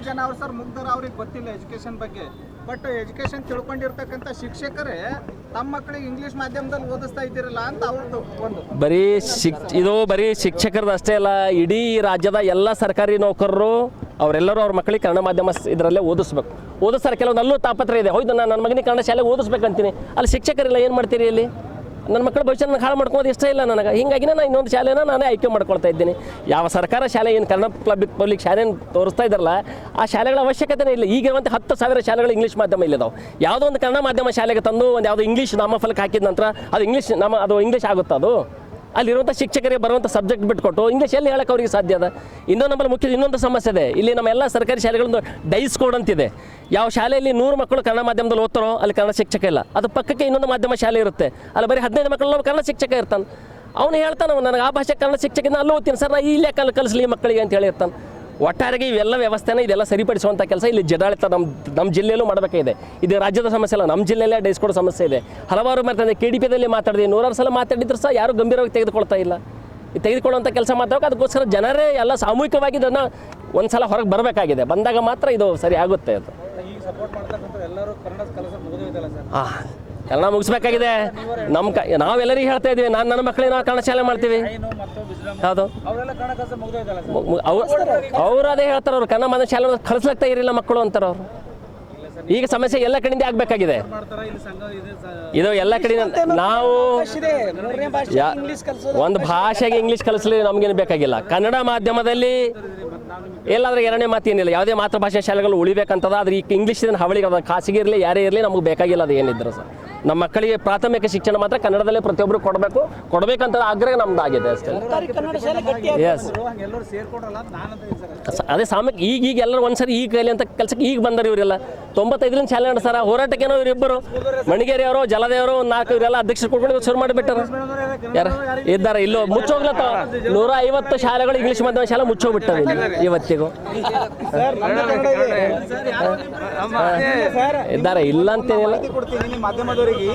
ಮುಗ್ಧರು ಅವ್ರಿಗೆ ಗೊತ್ತಿಲ್ಲ ಎಜುಕೇಶನ್ ಬಗ್ಗೆ. ಬಟ್ ಎಜುಕೇಶನ್ ತಿಳ್ಕೊಂಡಿರ್ತಕ್ಕಂಥ ಶಿಕ್ಷಕರೇ ತಮ್ಮ ಮಕ್ಕಳಿಗೆ ಇಂಗ್ಲಿಷ್ ಮಾಧ್ಯಮದಲ್ಲಿ ಓದಿಸ್ತಾ ಇದ್ದೀರಲ್ಲ ಅಂತ ಅವ್ರದ್ದು ಒಂದು ಬರೀ ಶಿಕ್, ಇದು ಬರೀ ಶಿಕ್ಷಕರದ್ದು ಅಷ್ಟೇ ಅಲ್ಲ, ಇಡೀ ರಾಜ್ಯದ ಎಲ್ಲ ಸರ್ಕಾರಿ ನೌಕರರು ಅವರೆಲ್ಲರೂ ಅವ್ರ ಮಕ್ಕಳಿಗೆ ಕನ್ನಡ ಮಾಧ್ಯಮ ಇದರಲ್ಲೇ ಓದಿಸ್ಬೇಕು. ಓದಿಸ್ತಾರೆ, ಕೆಲವೊಂದು ಅಲ್ಲೂ ತಾಪತ್ರ ಇದೆ. ಹೌದು ನಾನು ನನ್ನ ಮಗನಿಗೆ ಕನ್ನಡ ಶಾಲೆ ಓದಿಸ್ಬೇಕಂತೀನಿ. ಅಲ್ಲಿ ಶಿಕ್ಷಕರಿಲ್ಲ, ಏನು ಮಾಡ್ತೀರಿ ಇಲ್ಲಿ ನನ್ನ ಮಕ್ಕಳ ಭವಿಷ್ಯ ನನಗೆ ಹಾಳು ಮಾಡ್ಕೊಳ್ಳೋದು ಇಷ್ಟ ಇಲ್ಲ ನನಗೆ. ಹಿಂಗಾಗಿ ನಾನು ಇನ್ನೊಂದು ಶಾಲೆನ ನಾನೇ ಆಯ್ಕೆ ಮಾಡ್ಕೊಳ್ತಾ ಇದ್ದೀನಿ. ಯಾವ ಸರ್ಕಾರ ಶಾಲೆ ಏನು ಕನ್ನಡ ಪಬ್ಲಿಕ್ ಪಬ್ಲಿಕ್ ಶಾಲೆ ತೋರಿಸ್ತಾ ಇದ್ದಾರಲ್ಲ ಆ ಶಾಲೆಗಳ ಅವಶ್ಯಕತೆನೇ ಇಲ್ಲ. ಈಗಿರುವಂಥ ಹತ್ತು ಸಾವಿರ ಶಾಲೆಗಳು ಇಂಗ್ಲೀಷ್ ಮಾಧ್ಯಮ ಇಲ್ಲದಾವೆ. ಯಾವುದೋ ಒಂದು ಕನ್ನಡ ಮಾಧ್ಯಮ ಶಾಲೆಗೆ ತಂದು, ಒಂದು ಯಾವುದೋ ಇಂಗ್ಲೀಷ್ ನಾಮಫಲಕ ಹಾಕಿದ ನಂತರ ಅದು ಇಂಗ್ಲೀಷ್ ನಮ್ಮ ಅದು ಇಂಗ್ಲೀಷ್ ಆಗುತ್ತೆ ಅದು? ಅಲ್ಲಿರುವಂಥ ಶಿಕ್ಷಕರಿಗೆ ಬರುವಂಥ ಸಬ್ಜೆಕ್ಟ್ ಬಿಟ್ಕೊಟ್ಟು ಇಂಗ್ಲೀಷ್ ಎಲ್ಲಿ ಹೇಳಕ್ಕೆ ಅವರಿಗೆ ಸಾಧ್ಯ ಅದ? ಇನ್ನೊಂದು ನಮ್ಮಲ್ಲಿ ಮುಖ್ಯ ಇನ್ನೊಂದು ಸಮಸ್ಯೆ ಇದೆ. ಇಲ್ಲಿ ನಮ್ಮ ಎಲ್ಲ ಸರ್ಕಾರಿ ಶಾಲೆಗಳೊಂದು ಡೈಸ್ ಕೋಡ್ ಅಂತಿದೆ. ಯಾವ ಶಾಲೆಯಲ್ಲಿ ನೂರು ಮಕ್ಕಳು ಕನ್ನಡ ಮಾಧ್ಯಮದಲ್ಲಿ ಓದ್ತಾರೋ ಅಲ್ಲಿ ಕನ್ನಡ ಶಿಕ್ಷಕ ಇಲ್ಲ. ಅದು ಪಕ್ಕಕ್ಕೆ ಇನ್ನೊಂದು ಮಾಧ್ಯಮ ಶಾಲೆ ಇರುತ್ತೆ. ಅಲ್ಲಿ ಬರೀ ಹದಿನೈದು ಮಕ್ಕಳು ಕನ್ನಡ ಶಿಕ್ಷಕ ಇರ್ತಾನೆ. ಅವನು ಹೇಳ್ತಾನೆ, ನನಗೆ ಆ ಭಾಷೆ ಕನ್ನಡ ಶಿಕ್ಷಕಿಂದ ಅಲ್ಲೂ ಓದ್ತೀನಿ. ಸರ್, ನಾ ಇಲ್ಲೇ ಕಲ್ ಕಲಿಸಲಿ ಮಕ್ಕಳಿಗೆ ಅಂತ ಹೇಳಿರ್ತಾನೆ ಒಟ್ಟಾರೆಗೆ ಇವೆಲ್ಲ ವ್ಯವಸ್ಥೆನ ಇದೆಲ್ಲ ಸರಿಪಡಿಸುವಂಥ ಕೆಲಸ ಇಲ್ಲಿ ಜಿಲ್ಲಾಡಳಿತ ನಮ್ಮ ನಮ್ಮ ಜಿಲ್ಲೆಯಲ್ಲೂ ಮಾಡಬೇಕಾಗಿದೆ. ಇದು ರಾಜ್ಯದ ಸಮಸ್ಯೆ ಅಲ್ಲ ನಮ್ಮ ಜಿಲ್ಲೆಯಲ್ಲೇ ಡೈಸ್ಕೊಡೋ ಸಮಸ್ಯೆ ಇದೆ. ಹಲವಾರು ಮಾತಾಡಿದೆ ಕೆ ಡಿ ಪಿದಲ್ಲಿ ಮಾತಾಡಿದೆ ನೂರಾರು ಸಲ ಮಾತಾಡಿದ್ರು ಸಹ ಯಾರು ಗಂಭೀರವಾಗಿ ತೆಗೆದುಕೊಳ್ತಾ ಇಲ್ಲ. ತೆಗೆದುಕೊಳ್ಳುವಂಥ ಕೆಲಸ ಮಾತಾಡೋಕೆ ಅದಕ್ಕೋಸ್ಕರ ಜನರೇ ಎಲ್ಲ ಸಾಮೂಹಿಕವಾಗಿ ಇದನ್ನು ಒಂದು ಸಲ ಹೊರಗೆ ಬರಬೇಕಾಗಿದೆ. ಬಂದಾಗ ಮಾತ್ರ ಇದು ಸರಿ ಆಗುತ್ತೆ ಅದು. ಈಗ ಕನ್ನಡ ಮುಗಿಸ್ಬೇಕಾಗಿದೆ. ನಮ್ಮ ನಾವೆಲ್ಲರಿಗೂ ಹೇಳ್ತಾ ಇದ್ದೀವಿ, ನಾನು ನನ್ನ ಮಕ್ಕಳಿಗೆ ನಾವು ಕನ್ನಡ ಶಾಲೆ ಮಾಡ್ತೀವಿ. ಹೌದು. ಅವ್ರು ಅದೇ ಹೇಳ್ತಾರೆ ಅವ್ರು, ಕನ್ನಡ ಮಾಧ್ಯಮ ಶಾಲೆ ಕಳಿಸ್ಲಾಗ್ತಾ ಇರಲಿಲ್ಲ ಮಕ್ಕಳು ಅಂತಾರೆ ಅವರು. ಈಗ ಸಮಸ್ಯೆ ಎಲ್ಲ ಕಡೆಯಿಂದ ಆಗಬೇಕಾಗಿದೆ. ಇದೆ ಎಲ್ಲ ಕಡೆ ನಾವು ಒಂದು ಭಾಷೆಗೆ ಇಂಗ್ಲೀಷ್ ಕಲಿಸ್ಲಿ ನಮ್ಗೇನು ಬೇಕಾಗಿಲ್ಲ. ಕನ್ನಡ ಮಾಧ್ಯಮದಲ್ಲಿ ಎಲ್ಲಾದ್ರೆ ಎರಡನೇ ಮಾತೇನಿಲ್ಲ ಯಾವುದೇ ಮಾತೃಭಾಷೆ ಶಾಲೆಗಳು ಉಳಿಬೇಕಂತದ ಆದ್ರೆ ಈಗ ಇಂಗ್ಲೀಷ್ ಹವಳಿಗೆ ಅದ ಖಾಸಗಿ ಇರಲಿ ಯಾರೇ ಇರಲಿ ನಮಗೆ ಬೇಕಾಗಿಲ್ಲ ಅದು ಏನಿದ್ರು ಸರ್. ನಮ್ಮ ಮಕ್ಕಳಿಗೆ ಪ್ರಾಥಮಿಕ ಶಿಕ್ಷಣ ಮಾತ್ರ ಕನ್ನಡದಲ್ಲೇ ಪ್ರತಿಯೊಬ್ಬರು ಕೊಡಬೇಕು. ಕೊಡಬೇಕಂತ ಆಗ್ರಹ ನಮ್ದು ಆಗಿದೆ ಅಷ್ಟೇ. ಎಸ್ ಅದೇ ಸಾಮಕ್ ಈಗ ಈಗ ಎಲ್ಲರೂ ಒಂದ್ಸರಿ ಈಗ ಕೈಲಿ ಅಂತ ಕೆಲಸಕ್ಕೆ ಈಗ ಬಂದರು ಇವರೆಲ್ಲ. ತೊಂಬತ್ತೈದರಿಂದ ಶಾಲೆ ನಡೆಸಾರ ಹೋರಾಟಕ್ಕೇನೋ ಇವರಿಬ್ಬರು. ಮಣಿಗೇರಿ ಅವರು ಜಲದೇವರು ನಾಲ್ಕು ಇವರೆಲ್ಲ ಅಧ್ಯಕ್ಷರು ಕೊಟ್ಕೊಂಡು ಶುರು ಮಾಡಿಬಿಟ್ಟರು. ಯಾರ ಇದ್ದಾರೆ. ಇಲ್ಲೋ ಮುಚ್ಚೋಗ್ಲತ್ತ ನೂರ ಐವತ್ತು ಶಾಲೆಗಳು ಇಂಗ್ಲೀಷ್ ಮಾಧ್ಯಮ ಶಾಲೆ ಮುಚ್ಚೋಗ್ಬಿಟ್ಟವೆ ಇಲ್ಲಿ. ಇವತ್ತಿಗೂ ಇದ್ದಾರೆ ಇಲ್ಲ ಅಂತೇನಿಲ್ಲ ಕೊಡ್ತೀನಿ ನಿಮ್ಮ ಮಾಧ್ಯಮದವರಿಗೆ.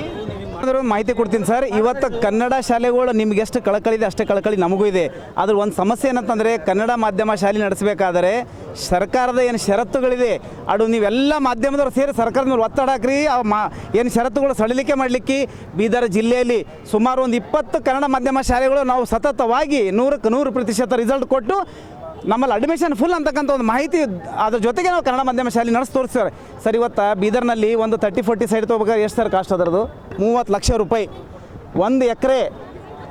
ಅದ್ರ ಮಾಹಿತಿ ಕೊಡ್ತೀನಿ ಸರ್ ಇವತ್ತು ಕನ್ನಡ ಶಾಲೆಗಳು ನಿಮ್ಗೆ ಎಷ್ಟು ಕಳಕಳಿದೆ ಅಷ್ಟೇ ಕಳಕಳಿ ನಮಗೂ ಇದೆ. ಅದ್ರ ಒಂದು ಸಮಸ್ಯೆ ಏನಂತಂದರೆ ಕನ್ನಡ ಮಾಧ್ಯಮ ಶಾಲೆ ನಡೆಸಬೇಕಾದರೆ ಸರ್ಕಾರದ ಏನು ಷರತ್ತುಗಳಿದೆ ಅದು ನೀವೆಲ್ಲ ಮಾಧ್ಯಮದವ್ರು ಸೇರಿ ಸರ್ಕಾರದ ಮೇಲೆ ಒತ್ತಡ ಹಾಕ್ರಿ ಆ ಮಾ ಏನು ಷರತ್ತುಗಳು ಸಡಿಲಿಕೆ ಮಾಡಲಿಕ್ಕೆ. ಬೀದರ್ ಜಿಲ್ಲೆಯಲ್ಲಿ ಸುಮಾರು ಒಂದು ಇಪ್ಪತ್ತು ಕನ್ನಡ ಮಾಧ್ಯಮ ಶಾಲೆಗಳು ನಾವು ಸತತವಾಗಿ ನೂರಕ್ಕೆ ನೂರು ಪ್ರತಿಶತ ರಿಸಲ್ಟ್ ಕೊಟ್ಟು ನಮ್ಮಲ್ಲಿ ಅಡ್ಮಿಷನ್ ಫುಲ್ ಅಂತಕ್ಕಂಥ ಒಂದು ಮಾಹಿತಿ ಅದ್ರ ಜೊತೆಗೆ ನಾವು ಕನ್ನಡ ಮಾಧ್ಯಮ ಶಾಲೆ ನಡೆಸಿ ತೋರಿಸ್ತಾರೆ. ಸರ್, ಇವತ್ತು ಬೀದರ್ನಲ್ಲಿ ಒಂದು ತರ್ಟಿ ಫೋರ್ಟಿ ಸೈಡ್ ತೊಗೋಬೇಕಾದ್ರೆ ಎಷ್ಟು ಸರ್ ಕಾಸ್ಟ್ ಅದರದು? ಮೂವತ್ತು ಲಕ್ಷ ರೂಪಾಯಿ. ಒಂದು ಎಕರೆ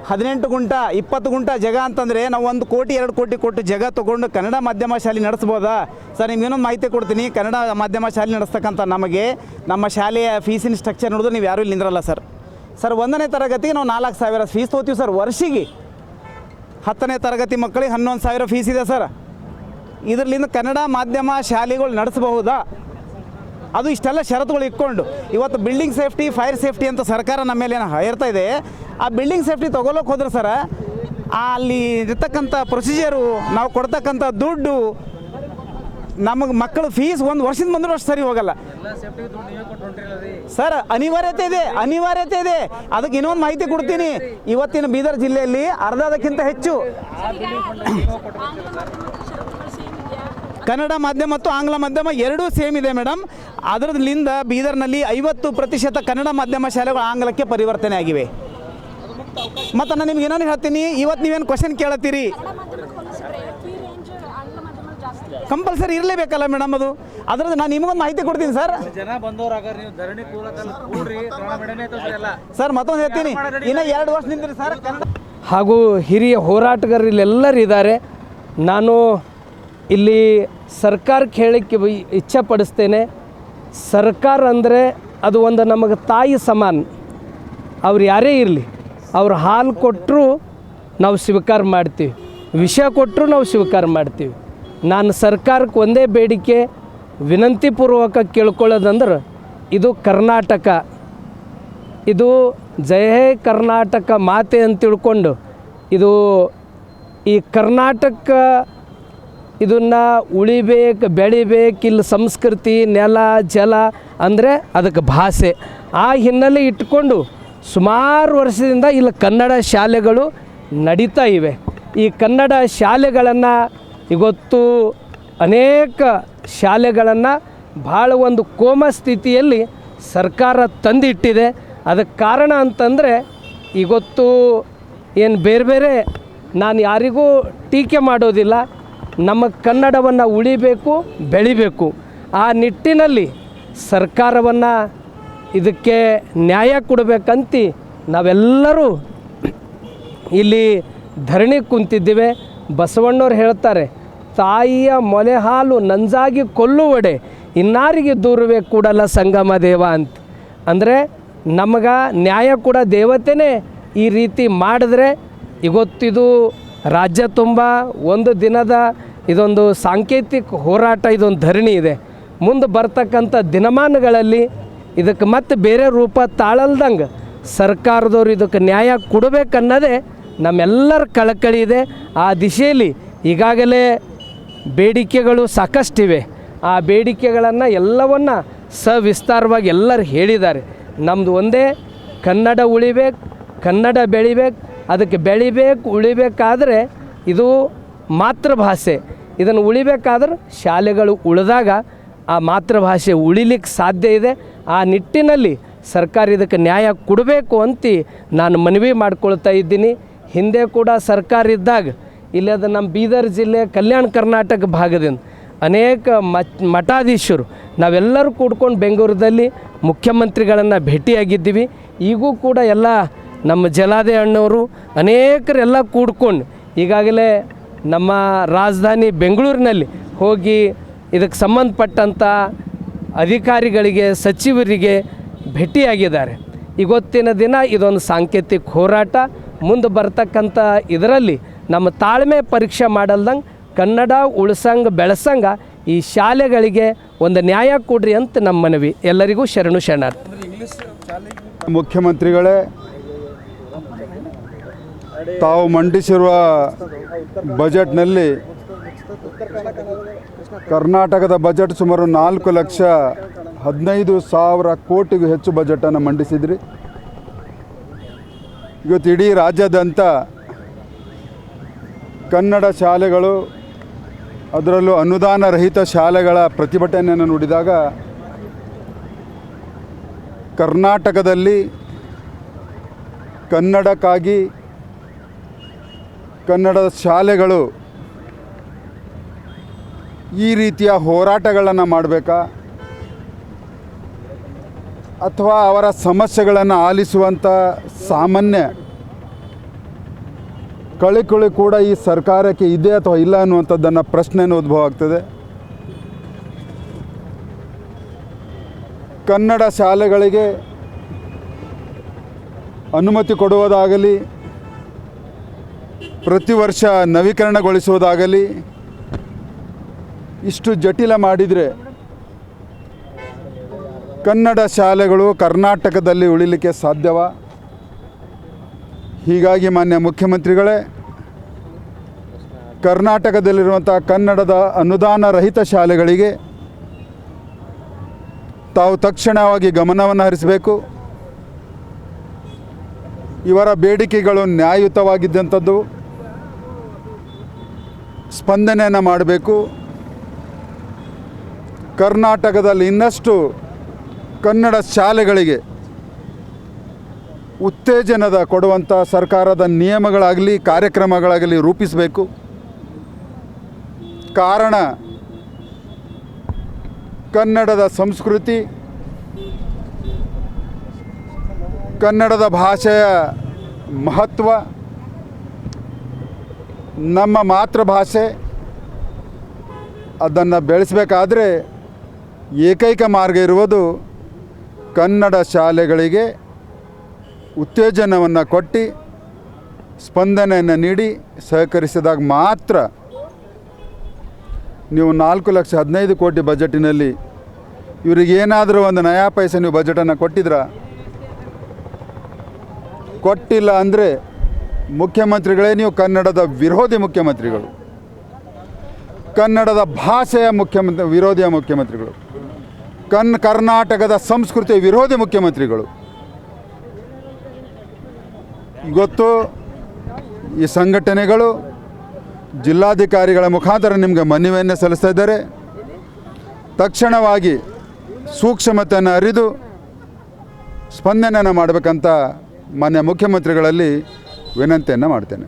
ಹದಿನೆಂಟು ಗುಂಟ, ಇಪ್ಪತ್ತು ಗುಂಟ ಜಗ ಅಂತಂದರೆ ನಾವು ಒಂದು ಕೋಟಿ, ಎರಡು ಕೋಟಿ ಕೊಟ್ಟು ಜಗ ತೊಗೊಂಡು ಕನ್ನಡ ಮಾಧ್ಯಮ ಶಾಲೆ ನಡೆಸ್ಬೋದಾ? ಸರ್, ನಿಮ್ಗೆ ಇನ್ನೊಂದು ಮಾಹಿತಿ ಕೊಡ್ತೀನಿ. ಕನ್ನಡ ಮಾಧ್ಯಮ ಶಾಲೆ ನಡೆಸ್ತಕ್ಕಂಥ ನಮಗೆ ನಮ್ಮ ಶಾಲೆಯ ಫೀಸಿನ ಸ್ಟ್ರಕ್ಚರ್ ನೋಡಿದ್ರೆ ನೀವು ಯಾರೂ ಇಲ್ಲಿ ನಿಂದ್ರಲ್ಲ ಸರ್. ಸರ್, ಒಂದನೇ ತರಗತಿಗೆ ನಾವು ನಾಲ್ಕು ಸಾವಿರ ಫೀಸ್ ತೊಗೋತೀವಿ ಸರ್. ವರ್ಷಿಗೆ ಹತ್ತನೇ ತರಗತಿ ಮಕ್ಕಳಿಗೆ ಹನ್ನೊಂದು ಸಾವಿರ ಫೀಸ್ ಇದೆ ಸರ್. ಇದರಲ್ಲಿಂದ ಕನ್ನಡ ಮಾಧ್ಯಮ ಶಾಲೆಗಳು ನಡೆಸಬಹುದಾ? ಅದು ಇಷ್ಟೆಲ್ಲ ಷರತ್ತುಗಳು ಇಟ್ಕೊಂಡು. ಇವತ್ತು ಬಿಲ್ಡಿಂಗ್ ಸೇಫ್ಟಿ ಫೈರ್ ಸೇಫ್ಟಿ ಅಂತ ಸರ್ಕಾರ ನಮ್ಮ ಮೇಲೆ ಏನು ಹೇರ್ತಾ ಇದೆ. ಆ ಬಿಲ್ಡಿಂಗ್ ಸೇಫ್ಟಿ ತೊಗೊಳಕ್ಕೆ ಹೋದ್ರೆ ಸರ, ಅಲ್ಲಿ ಇರ್ತಕ್ಕಂಥ ಪ್ರೊಸೀಜರು ನಾವು ಕೊಡ್ತಕ್ಕಂಥ ದುಡ್ಡು ನಮಗೆ ಮಕ್ಕಳು ಫೀಸ್ ಒಂದು ವರ್ಷದ ಮುಂದೆ ಅಷ್ಟು ಸರಿ ಹೋಗಲ್ಲ. ಸರ್ ಅನಿವಾರ್ಯತೆ ಇದೆ ಅನಿವಾರ್ಯತೆ ಇದೆ. ಅದಕ್ಕೆ ಇನ್ನೊಂದು ಮಾಹಿತಿ ಕೊಡ್ತೀನಿ. ಇವತ್ತಿನ ಬೀದರ್ ಜಿಲ್ಲೆಯಲ್ಲಿ ಅರ್ಧದಕ್ಕಿಂತ ಹೆಚ್ಚು ಕನ್ನಡ ಮಾಧ್ಯಮ ಮತ್ತು ಆಂಗ್ಲ ಮಾಧ್ಯಮ ಎರಡೂ ಸೇಮ್ ಇದೆ ಮೇಡಮ್ ಅದರಲ್ಲಿಂದ ಬೀದರ್ನಲ್ಲಿ ಐವತ್ತು ಪ್ರತಿಶತ ಕನ್ನಡ ಮಾಧ್ಯಮ ಶಾಲೆಗಳು ಆಂಗ್ಲಕ್ಕೆ ಪರಿವರ್ತನೆ ಆಗಿವೆ. ಮತ್ತು ನಾನು ನಿಮ್ಗೆ ಏನೋ ಹೇಳ್ತೀನಿ ಇವತ್ತು ನೀವೇನು ಕ್ವಶನ್ ಕೇಳತ್ತೀರಿ ಕನ್ನಡ ಮಾಧ್ಯಮಕ್ಕೆ ಹೋಲಿಸಿದ್ರೆ ಫೀ ರೇಂಜ್ ಆಂಗ್ಲ ಮಾಧ್ಯಮ ಜಾಸ್ತಿ ಇದೆ ಕಂಪಲ್ಸರಿ ಇರಲೇಬೇಕಲ್ಲ ಮೇಡಮ್ ಅದು. ಅದ್ರದ್ದು ನಾನು ನಿಮಗೊಂದು ಮಾಹಿತಿ ಕೊಡ್ತೀನಿ ಸರ್. ಸರ್ ಮತ್ತೊಂದು ಹೇಳ್ತೀನಿ. ಇನ್ನು ಎರಡು ವರ್ಷ ನಿಂತೀನಿ ಸರ್ ಹಾಗೂ ಹಿರಿಯ ಹೋರಾಟಗಾರರು ಇಲ್ಲೆಲ್ಲರೂ ಇದ್ದಾರೆ. ನಾನು ಇಲ್ಲಿ ಸರ್ಕಾರಕ್ಕೆ ಹೇಳಕ್ಕೆ ಇಚ್ಛೆ ಪಡಿಸ್ತೇನೆ ಸರ್ಕಾರ ಅಂದರೆ ಅದು ಒಂದು ನಮಗೆ ತಾಯಿ ಸಮಾನ. ಅವ್ರು ಯಾರೇ ಇರಲಿ ಅವ್ರು ಹಾಲು ಕೊಟ್ಟರು ನಾವು ಸ್ವೀಕಾರ ಮಾಡ್ತೀವಿ. ವಿಷ ಕೊಟ್ಟರು ನಾವು ಸ್ವೀಕಾರ ಮಾಡ್ತೀವಿ. ನಾನು ಸರ್ಕಾರಕ್ಕೆ ಒಂದೇ ಬೇಡಿಕೆ ವಿನಂತಿಪೂರ್ವಕ ಕೇಳ್ಕೊಳ್ಳೋದಂದ್ರೆ ಇದು ಕರ್ನಾಟಕ. ಇದು ಜಯ ಹೇ ಕರ್ನಾಟಕ ಮಾತೆ ಅಂತ ತಿಳ್ಕೊಂಡು ಇದು ಈ ಕರ್ನಾಟಕ ಇದನ್ನು ಉಳಿಬೇಕು, ಬೆಳಿಬೇಕು, ಇಲ್ಲಿ ಸಂಸ್ಕೃತಿ, ನೆಲ, ಜಲ ಅಂದರೆ ಅದಕ್ಕೆ ಭಾಷೆ. ಆ ಹಿನ್ನೆಲೆ ಇಟ್ಕೊಂಡು ಸುಮಾರು ವರ್ಷದಿಂದ ಇಲ್ಲಿ ಕನ್ನಡ ಶಾಲೆಗಳು ನಡೀತಾ ಇವೆ. ಈ ಕನ್ನಡ ಶಾಲೆಗಳನ್ನು ಇವತ್ತು ಅನೇಕ ಶಾಲೆಗಳನ್ನು ಭಾಳ ಒಂದು ಕೋಮ ಸ್ಥಿತಿಯಲ್ಲಿ ಸರ್ಕಾರ ತಂದಿಟ್ಟಿದೆ. ಅದಕ್ಕೆ ಕಾರಣ ಅಂತಂದರೆ ಇವತ್ತು ಏನು ಬೇರೆ ಬೇರೆ ನಾನು ಯಾರಿಗೂ ಟೀಕೆ ಮಾಡೋದಿಲ್ಲ. ನಮ್ಮ ಕನ್ನಡವನ್ನು ಉಳಿಬೇಕು, ಬೆಳಿಬೇಕು. ಆ ನಿಟ್ಟಿನಲ್ಲಿ ಸರ್ಕಾರವನ್ನು ಇದಕ್ಕೆ ನ್ಯಾಯ ಕೊಡಬೇಕಂತ ನಾವೆಲ್ಲರೂ ಇಲ್ಲಿ ಧರಣಿ ಕುಂತಿದ್ದೇವೆ. ಬಸವಣ್ಣವ್ರು ಹೇಳ್ತಾರೆ, ತಾಯಿಯ ಮೊಲೆ ಹಾಲು ನಂಜಾಗಿ ಕೊಲ್ಲುವಡೆ, ಇನ್ನಾರಿಗೆ ದೂರವೇ ಕೂಡಲ್ಲ ಸಂಗಮ ದೇವ ಅಂತ. ಅಂದರೆ ನಮಗೆ ನ್ಯಾಯ ಕೂಡ ದೇವತೆನೇ ಈ ರೀತಿ ಮಾಡಿದ್ರೆ, ಇವತ್ತಿದು ರಾಜ್ಯ ತುಂಬ, ಒಂದು ದಿನದ ಇದೊಂದು ಸಾಂಕೇತಿಕ ಹೋರಾಟ, ಇದೊಂದು ಧರಣಿ ಇದೆ. ಮುಂದೆ ಬರ್ತಕ್ಕಂಥ ದಿನಮಾನಗಳಲ್ಲಿ ಇದಕ್ಕೆ ಮತ್ತೆ ಬೇರೆ ರೂಪ ತಾಳಲ್ದಂಗೆ ಸರ್ಕಾರದವ್ರು ಇದಕ್ಕೆ ನ್ಯಾಯ ಕೊಡಬೇಕನ್ನೋದೇ ನಮ್ಮೆಲ್ಲರ ಕಳಕಳಿ ಇದೆ. ಆ ದಿಶೆಯಲ್ಲಿ ಈಗಾಗಲೇ ಬೇಡಿಕೆಗಳು ಸಾಕಷ್ಟಿವೆ. ಆ ಬೇಡಿಕೆಗಳನ್ನು ಎಲ್ಲವನ್ನು ಸವಿಸ್ತಾರವಾಗಿ ಎಲ್ಲರೂ ಹೇಳಿದ್ದಾರೆ. ನಮ್ಮದು ಒಂದೇ, ಕನ್ನಡ ಉಳಿಬೇಕು, ಕನ್ನಡ ಬೆಳಿಬೇಕು, ಅದಕ್ಕೆ ಬೆಳಿಬೇಕು, ಉಳಿಬೇಕಾದರೆ ಇದು ಮಾತೃಭಾಷೆ. ಇದನ್ನು ಉಳಿಬೇಕಾದ್ರೆ ಶಾಲೆಗಳು ಉಳಿದಾಗ ಆ ಮಾತೃಭಾಷೆ ಉಳಿಲಿಕ್ಕೆ ಸಾಧ್ಯ ಇದೆ. ಆ ನಿಟ್ಟಿನಲ್ಲಿ ಸರ್ಕಾರ ಇದಕ್ಕೆ ನ್ಯಾಯ ಕೊಡಬೇಕು ಅಂತ ನಾನು ಮನವಿ ಮಾಡ್ಕೊಳ್ತಾ ಇದ್ದೀನಿ. ಹಿಂದೆ ಕೂಡ ಸರ್ಕಾರ ಇದ್ದಾಗ ಇಲ್ಲಿ ಅದು ನಮ್ಮ ಬೀದರ್ ಜಿಲ್ಲೆ ಕಲ್ಯಾಣ ಕರ್ನಾಟಕ ಭಾಗದಿಂದ ಅನೇಕ ಮಠ ಮಠಾಧೀಶರು ನಾವೆಲ್ಲರೂ ಕೂಡ್ಕೊಂಡು ಬೆಂಗಳೂರಲ್ಲಿ ಮುಖ್ಯಮಂತ್ರಿಗಳನ್ನು ಭೇಟಿಯಾಗಿದ್ದೀವಿ. ಈಗೂ ಕೂಡ ಎಲ್ಲ ನಮ್ಮ ಜಲಾದೆ ಅಣ್ಣವರು ಅನೇಕರೆಲ್ಲ ಕೂಡ್ಕೊಂಡು ಈಗಾಗಲೇ ನಮ್ಮ ರಾಜಧಾನಿ ಬೆಂಗಳೂರಿನಲ್ಲಿ ಹೋಗಿ ಇದಕ್ಕೆ ಸಂಬಂಧಪಟ್ಟಂಥ ಅಧಿಕಾರಿಗಳಿಗೆ, ಸಚಿವರಿಗೆ ಭೇಟಿಯಾಗಿದ್ದಾರೆ. ಇವತ್ತಿನ ದಿನ ಇದೊಂದು ಸಾಂಕೇತಿಕ ಹೋರಾಟ. ಮುಂದೆ ಬರ್ತಕ್ಕಂಥ ಇದರಲ್ಲಿ ನಮ್ಮ ತಾಳ್ಮೆ ಪರೀಕ್ಷೆ ಮಾಡಲ್ದಂಗೆ ಕನ್ನಡ ಉಳ್ಸಂಗ ಬೆಳೆಸಂಗ ಈ ಶಾಲೆಗಳಿಗೆ ಒಂದು ನ್ಯಾಯ ಕೊಡ್ರಿ ಅಂತ ನಮ್ಮ ಮನವಿ. ಎಲ್ಲರಿಗೂ ಶರಣು ಶರಣಾರ್ಥಿ. ಮುಖ್ಯಮಂತ್ರಿಗಳೇ, ತಾವು ಮಂಡಿಸಿರುವ ಬಜೆಟ್ನಲ್ಲಿ ಕರ್ನಾಟಕದ ಬಜೆಟ್ ಸುಮಾರು ನಾಲ್ಕು ಲಕ್ಷ ಹದಿನೈದು ಸಾವಿರ ಕೋಟಿಗೂ ಹೆಚ್ಚು ಬಜೆಟನ್ನು ಮಂಡಿಸಿದ್ರಿ. ಇವತ್ತು ಇಡೀ ರಾಜ್ಯಾದ್ಯಂತ ಕನ್ನಡ ಶಾಲೆಗಳು ಅದರಲ್ಲೂ ಅನುದಾನ ರಹಿತ ಶಾಲೆಗಳ ಪ್ರತಿಭಟನೆಯನ್ನು ನೋಡಿದಾಗ ಕರ್ನಾಟಕದಲ್ಲಿ ಕನ್ನಡಕ್ಕಾಗಿ ಕನ್ನಡದ ಶಾಲೆಗಳು ಈ ರೀತಿಯ ಹೋರಾಟಗಳನ್ನು ಮಾಡಬೇಕಾ? ಅಥವಾ ಅವರ ಸಮಸ್ಯೆಗಳನ್ನು ಆಲಿಸುವಂಥ ಸಾಮಾನ್ಯ ಕಳಿಕುಳಿ ಕೂಡ ಈ ಸರ್ಕಾರಕ್ಕೆ ಇದೆ ಅಥವಾ ಇಲ್ಲ ಅನ್ನುವಂಥದ್ದನ್ನು ಪ್ರಶ್ನೆಯನ್ನು ಉದ್ಭವ ಆಗ್ತದೆ. ಕನ್ನಡ ಶಾಲೆಗಳಿಗೆ ಅನುಮತಿ ಕೊಡುವುದಾಗಲಿ, ಪ್ರತಿ ವರ್ಷ ನವೀಕರಣಗೊಳಿಸುವುದಾಗಲಿ, ಇಷ್ಟು ಜಟಿಲ ಮಾಡಿದರೆ ಕನ್ನಡ ಶಾಲೆಗಳು ಕರ್ನಾಟಕದಲ್ಲಿ ಉಳಿಲಿಕ್ಕೆ ಸಾಧ್ಯವ? ಹೀಗಾಗಿ ಮಾನ್ಯ ಮುಖ್ಯಮಂತ್ರಿಗಳೇ, ಕರ್ನಾಟಕದಲ್ಲಿರುವಂಥ ಕನ್ನಡದ ಅನುದಾನ ರಹಿತ ಶಾಲೆಗಳಿಗೆ ತಾವು ತಕ್ಷಣವಾಗಿ ಗಮನವನ್ನು ಹರಿಸಬೇಕು. ಇವರ ಬೇಡಿಕೆಗಳು ನ್ಯಾಯಯುತವಾಗಿದ್ದಂಥದ್ದು. ಸ್ಪಂದನೆಯನ್ನು ಮಾಡಬೇಕು. ಕರ್ನಾಟಕದಲ್ಲಿ ಇನ್ನಷ್ಟು ಕನ್ನಡ ಶಾಲೆಗಳಿಗೆ ಉತ್ತೇಜನದ ಕೊಡುವಂಥ ಸರ್ಕಾರದ ನಿಯಮಗಳಾಗಲಿ, ಕಾರ್ಯಕ್ರಮಗಳಾಗಲಿ ರೂಪಿಸಬೇಕು. ಕಾರಣ, ಕನ್ನಡದ ಸಂಸ್ಕೃತಿ, ಕನ್ನಡದ ಭಾಷೆಯ ಮಹತ್ವ, ನಮ್ಮ ಮಾತೃಭಾಷೆ, ಅದನ್ನು ಬೆಳೆಸಬೇಕಾದ್ರೆ ಏಕೈಕ ಮಾರ್ಗ ಇರುವುದು ಕನ್ನಡ ಶಾಲೆಗಳಿಗೆ ಉತ್ತೇಜನವನ್ನು ಕೊಟ್ಟು, ಸ್ಪಂದನೆಯನ್ನು ನೀಡಿ, ಸಹಕರಿಸಿದಾಗ ಮಾತ್ರ ನೀವು ನಾಲ್ಕು ಲಕ್ಷ ಹದಿನೈದು ಕೋಟಿ ಬಜೆಟಿನಲ್ಲಿ ಇವರಿಗೇನಾದರೂ ಒಂದು ನಯಾ ಪೈಸೆ ನೀವು ಬಜೆಟನ್ನು ಕೊಟ್ಟಿದ್ರ? ಕೊಟ್ಟಿಲ್ಲ ಅಂದರೆ ಮುಖ್ಯಮಂತ್ರಿಗಳೇ ನೀವು ಕನ್ನಡದ ವಿರೋಧಿ ಮುಖ್ಯಮಂತ್ರಿಗಳು. ಕನ್ನಡದ ಭಾಷೆಯ ಮುಖ್ಯಮಂತ್ರಿ, ವಿರೋಧಿಯ ಮುಖ್ಯಮಂತ್ರಿಗಳು. ಕನ್ ಕರ್ನಾಟಕದ ಸಂಸ್ಕೃತಿ ವಿರೋಧಿ ಮುಖ್ಯಮಂತ್ರಿಗಳು. ಇವತ್ತು ಈ ಸಂಘಟನೆಗಳು ಜಿಲ್ಲಾಧಿಕಾರಿಗಳ ಮುಖಾಂತರ ನಿಮಗೆ ಮನವಿಯನ್ನು ಸಲ್ಲಿಸ್ತಾ ಇದ್ದಾರೆ. ತಕ್ಷಣವಾಗಿ ಸೂಕ್ಷ್ಮತೆಯನ್ನು ಅರಿದು ಸ್ಪಂದನೆಯನ್ನು ಮಾಡಬೇಕಂತ ಮಾನ್ಯ ಮುಖ್ಯಮಂತ್ರಿಗಳಲ್ಲಿ ವಿನಂತಿಯನ್ನು ಮಾಡ್ತೇನೆ.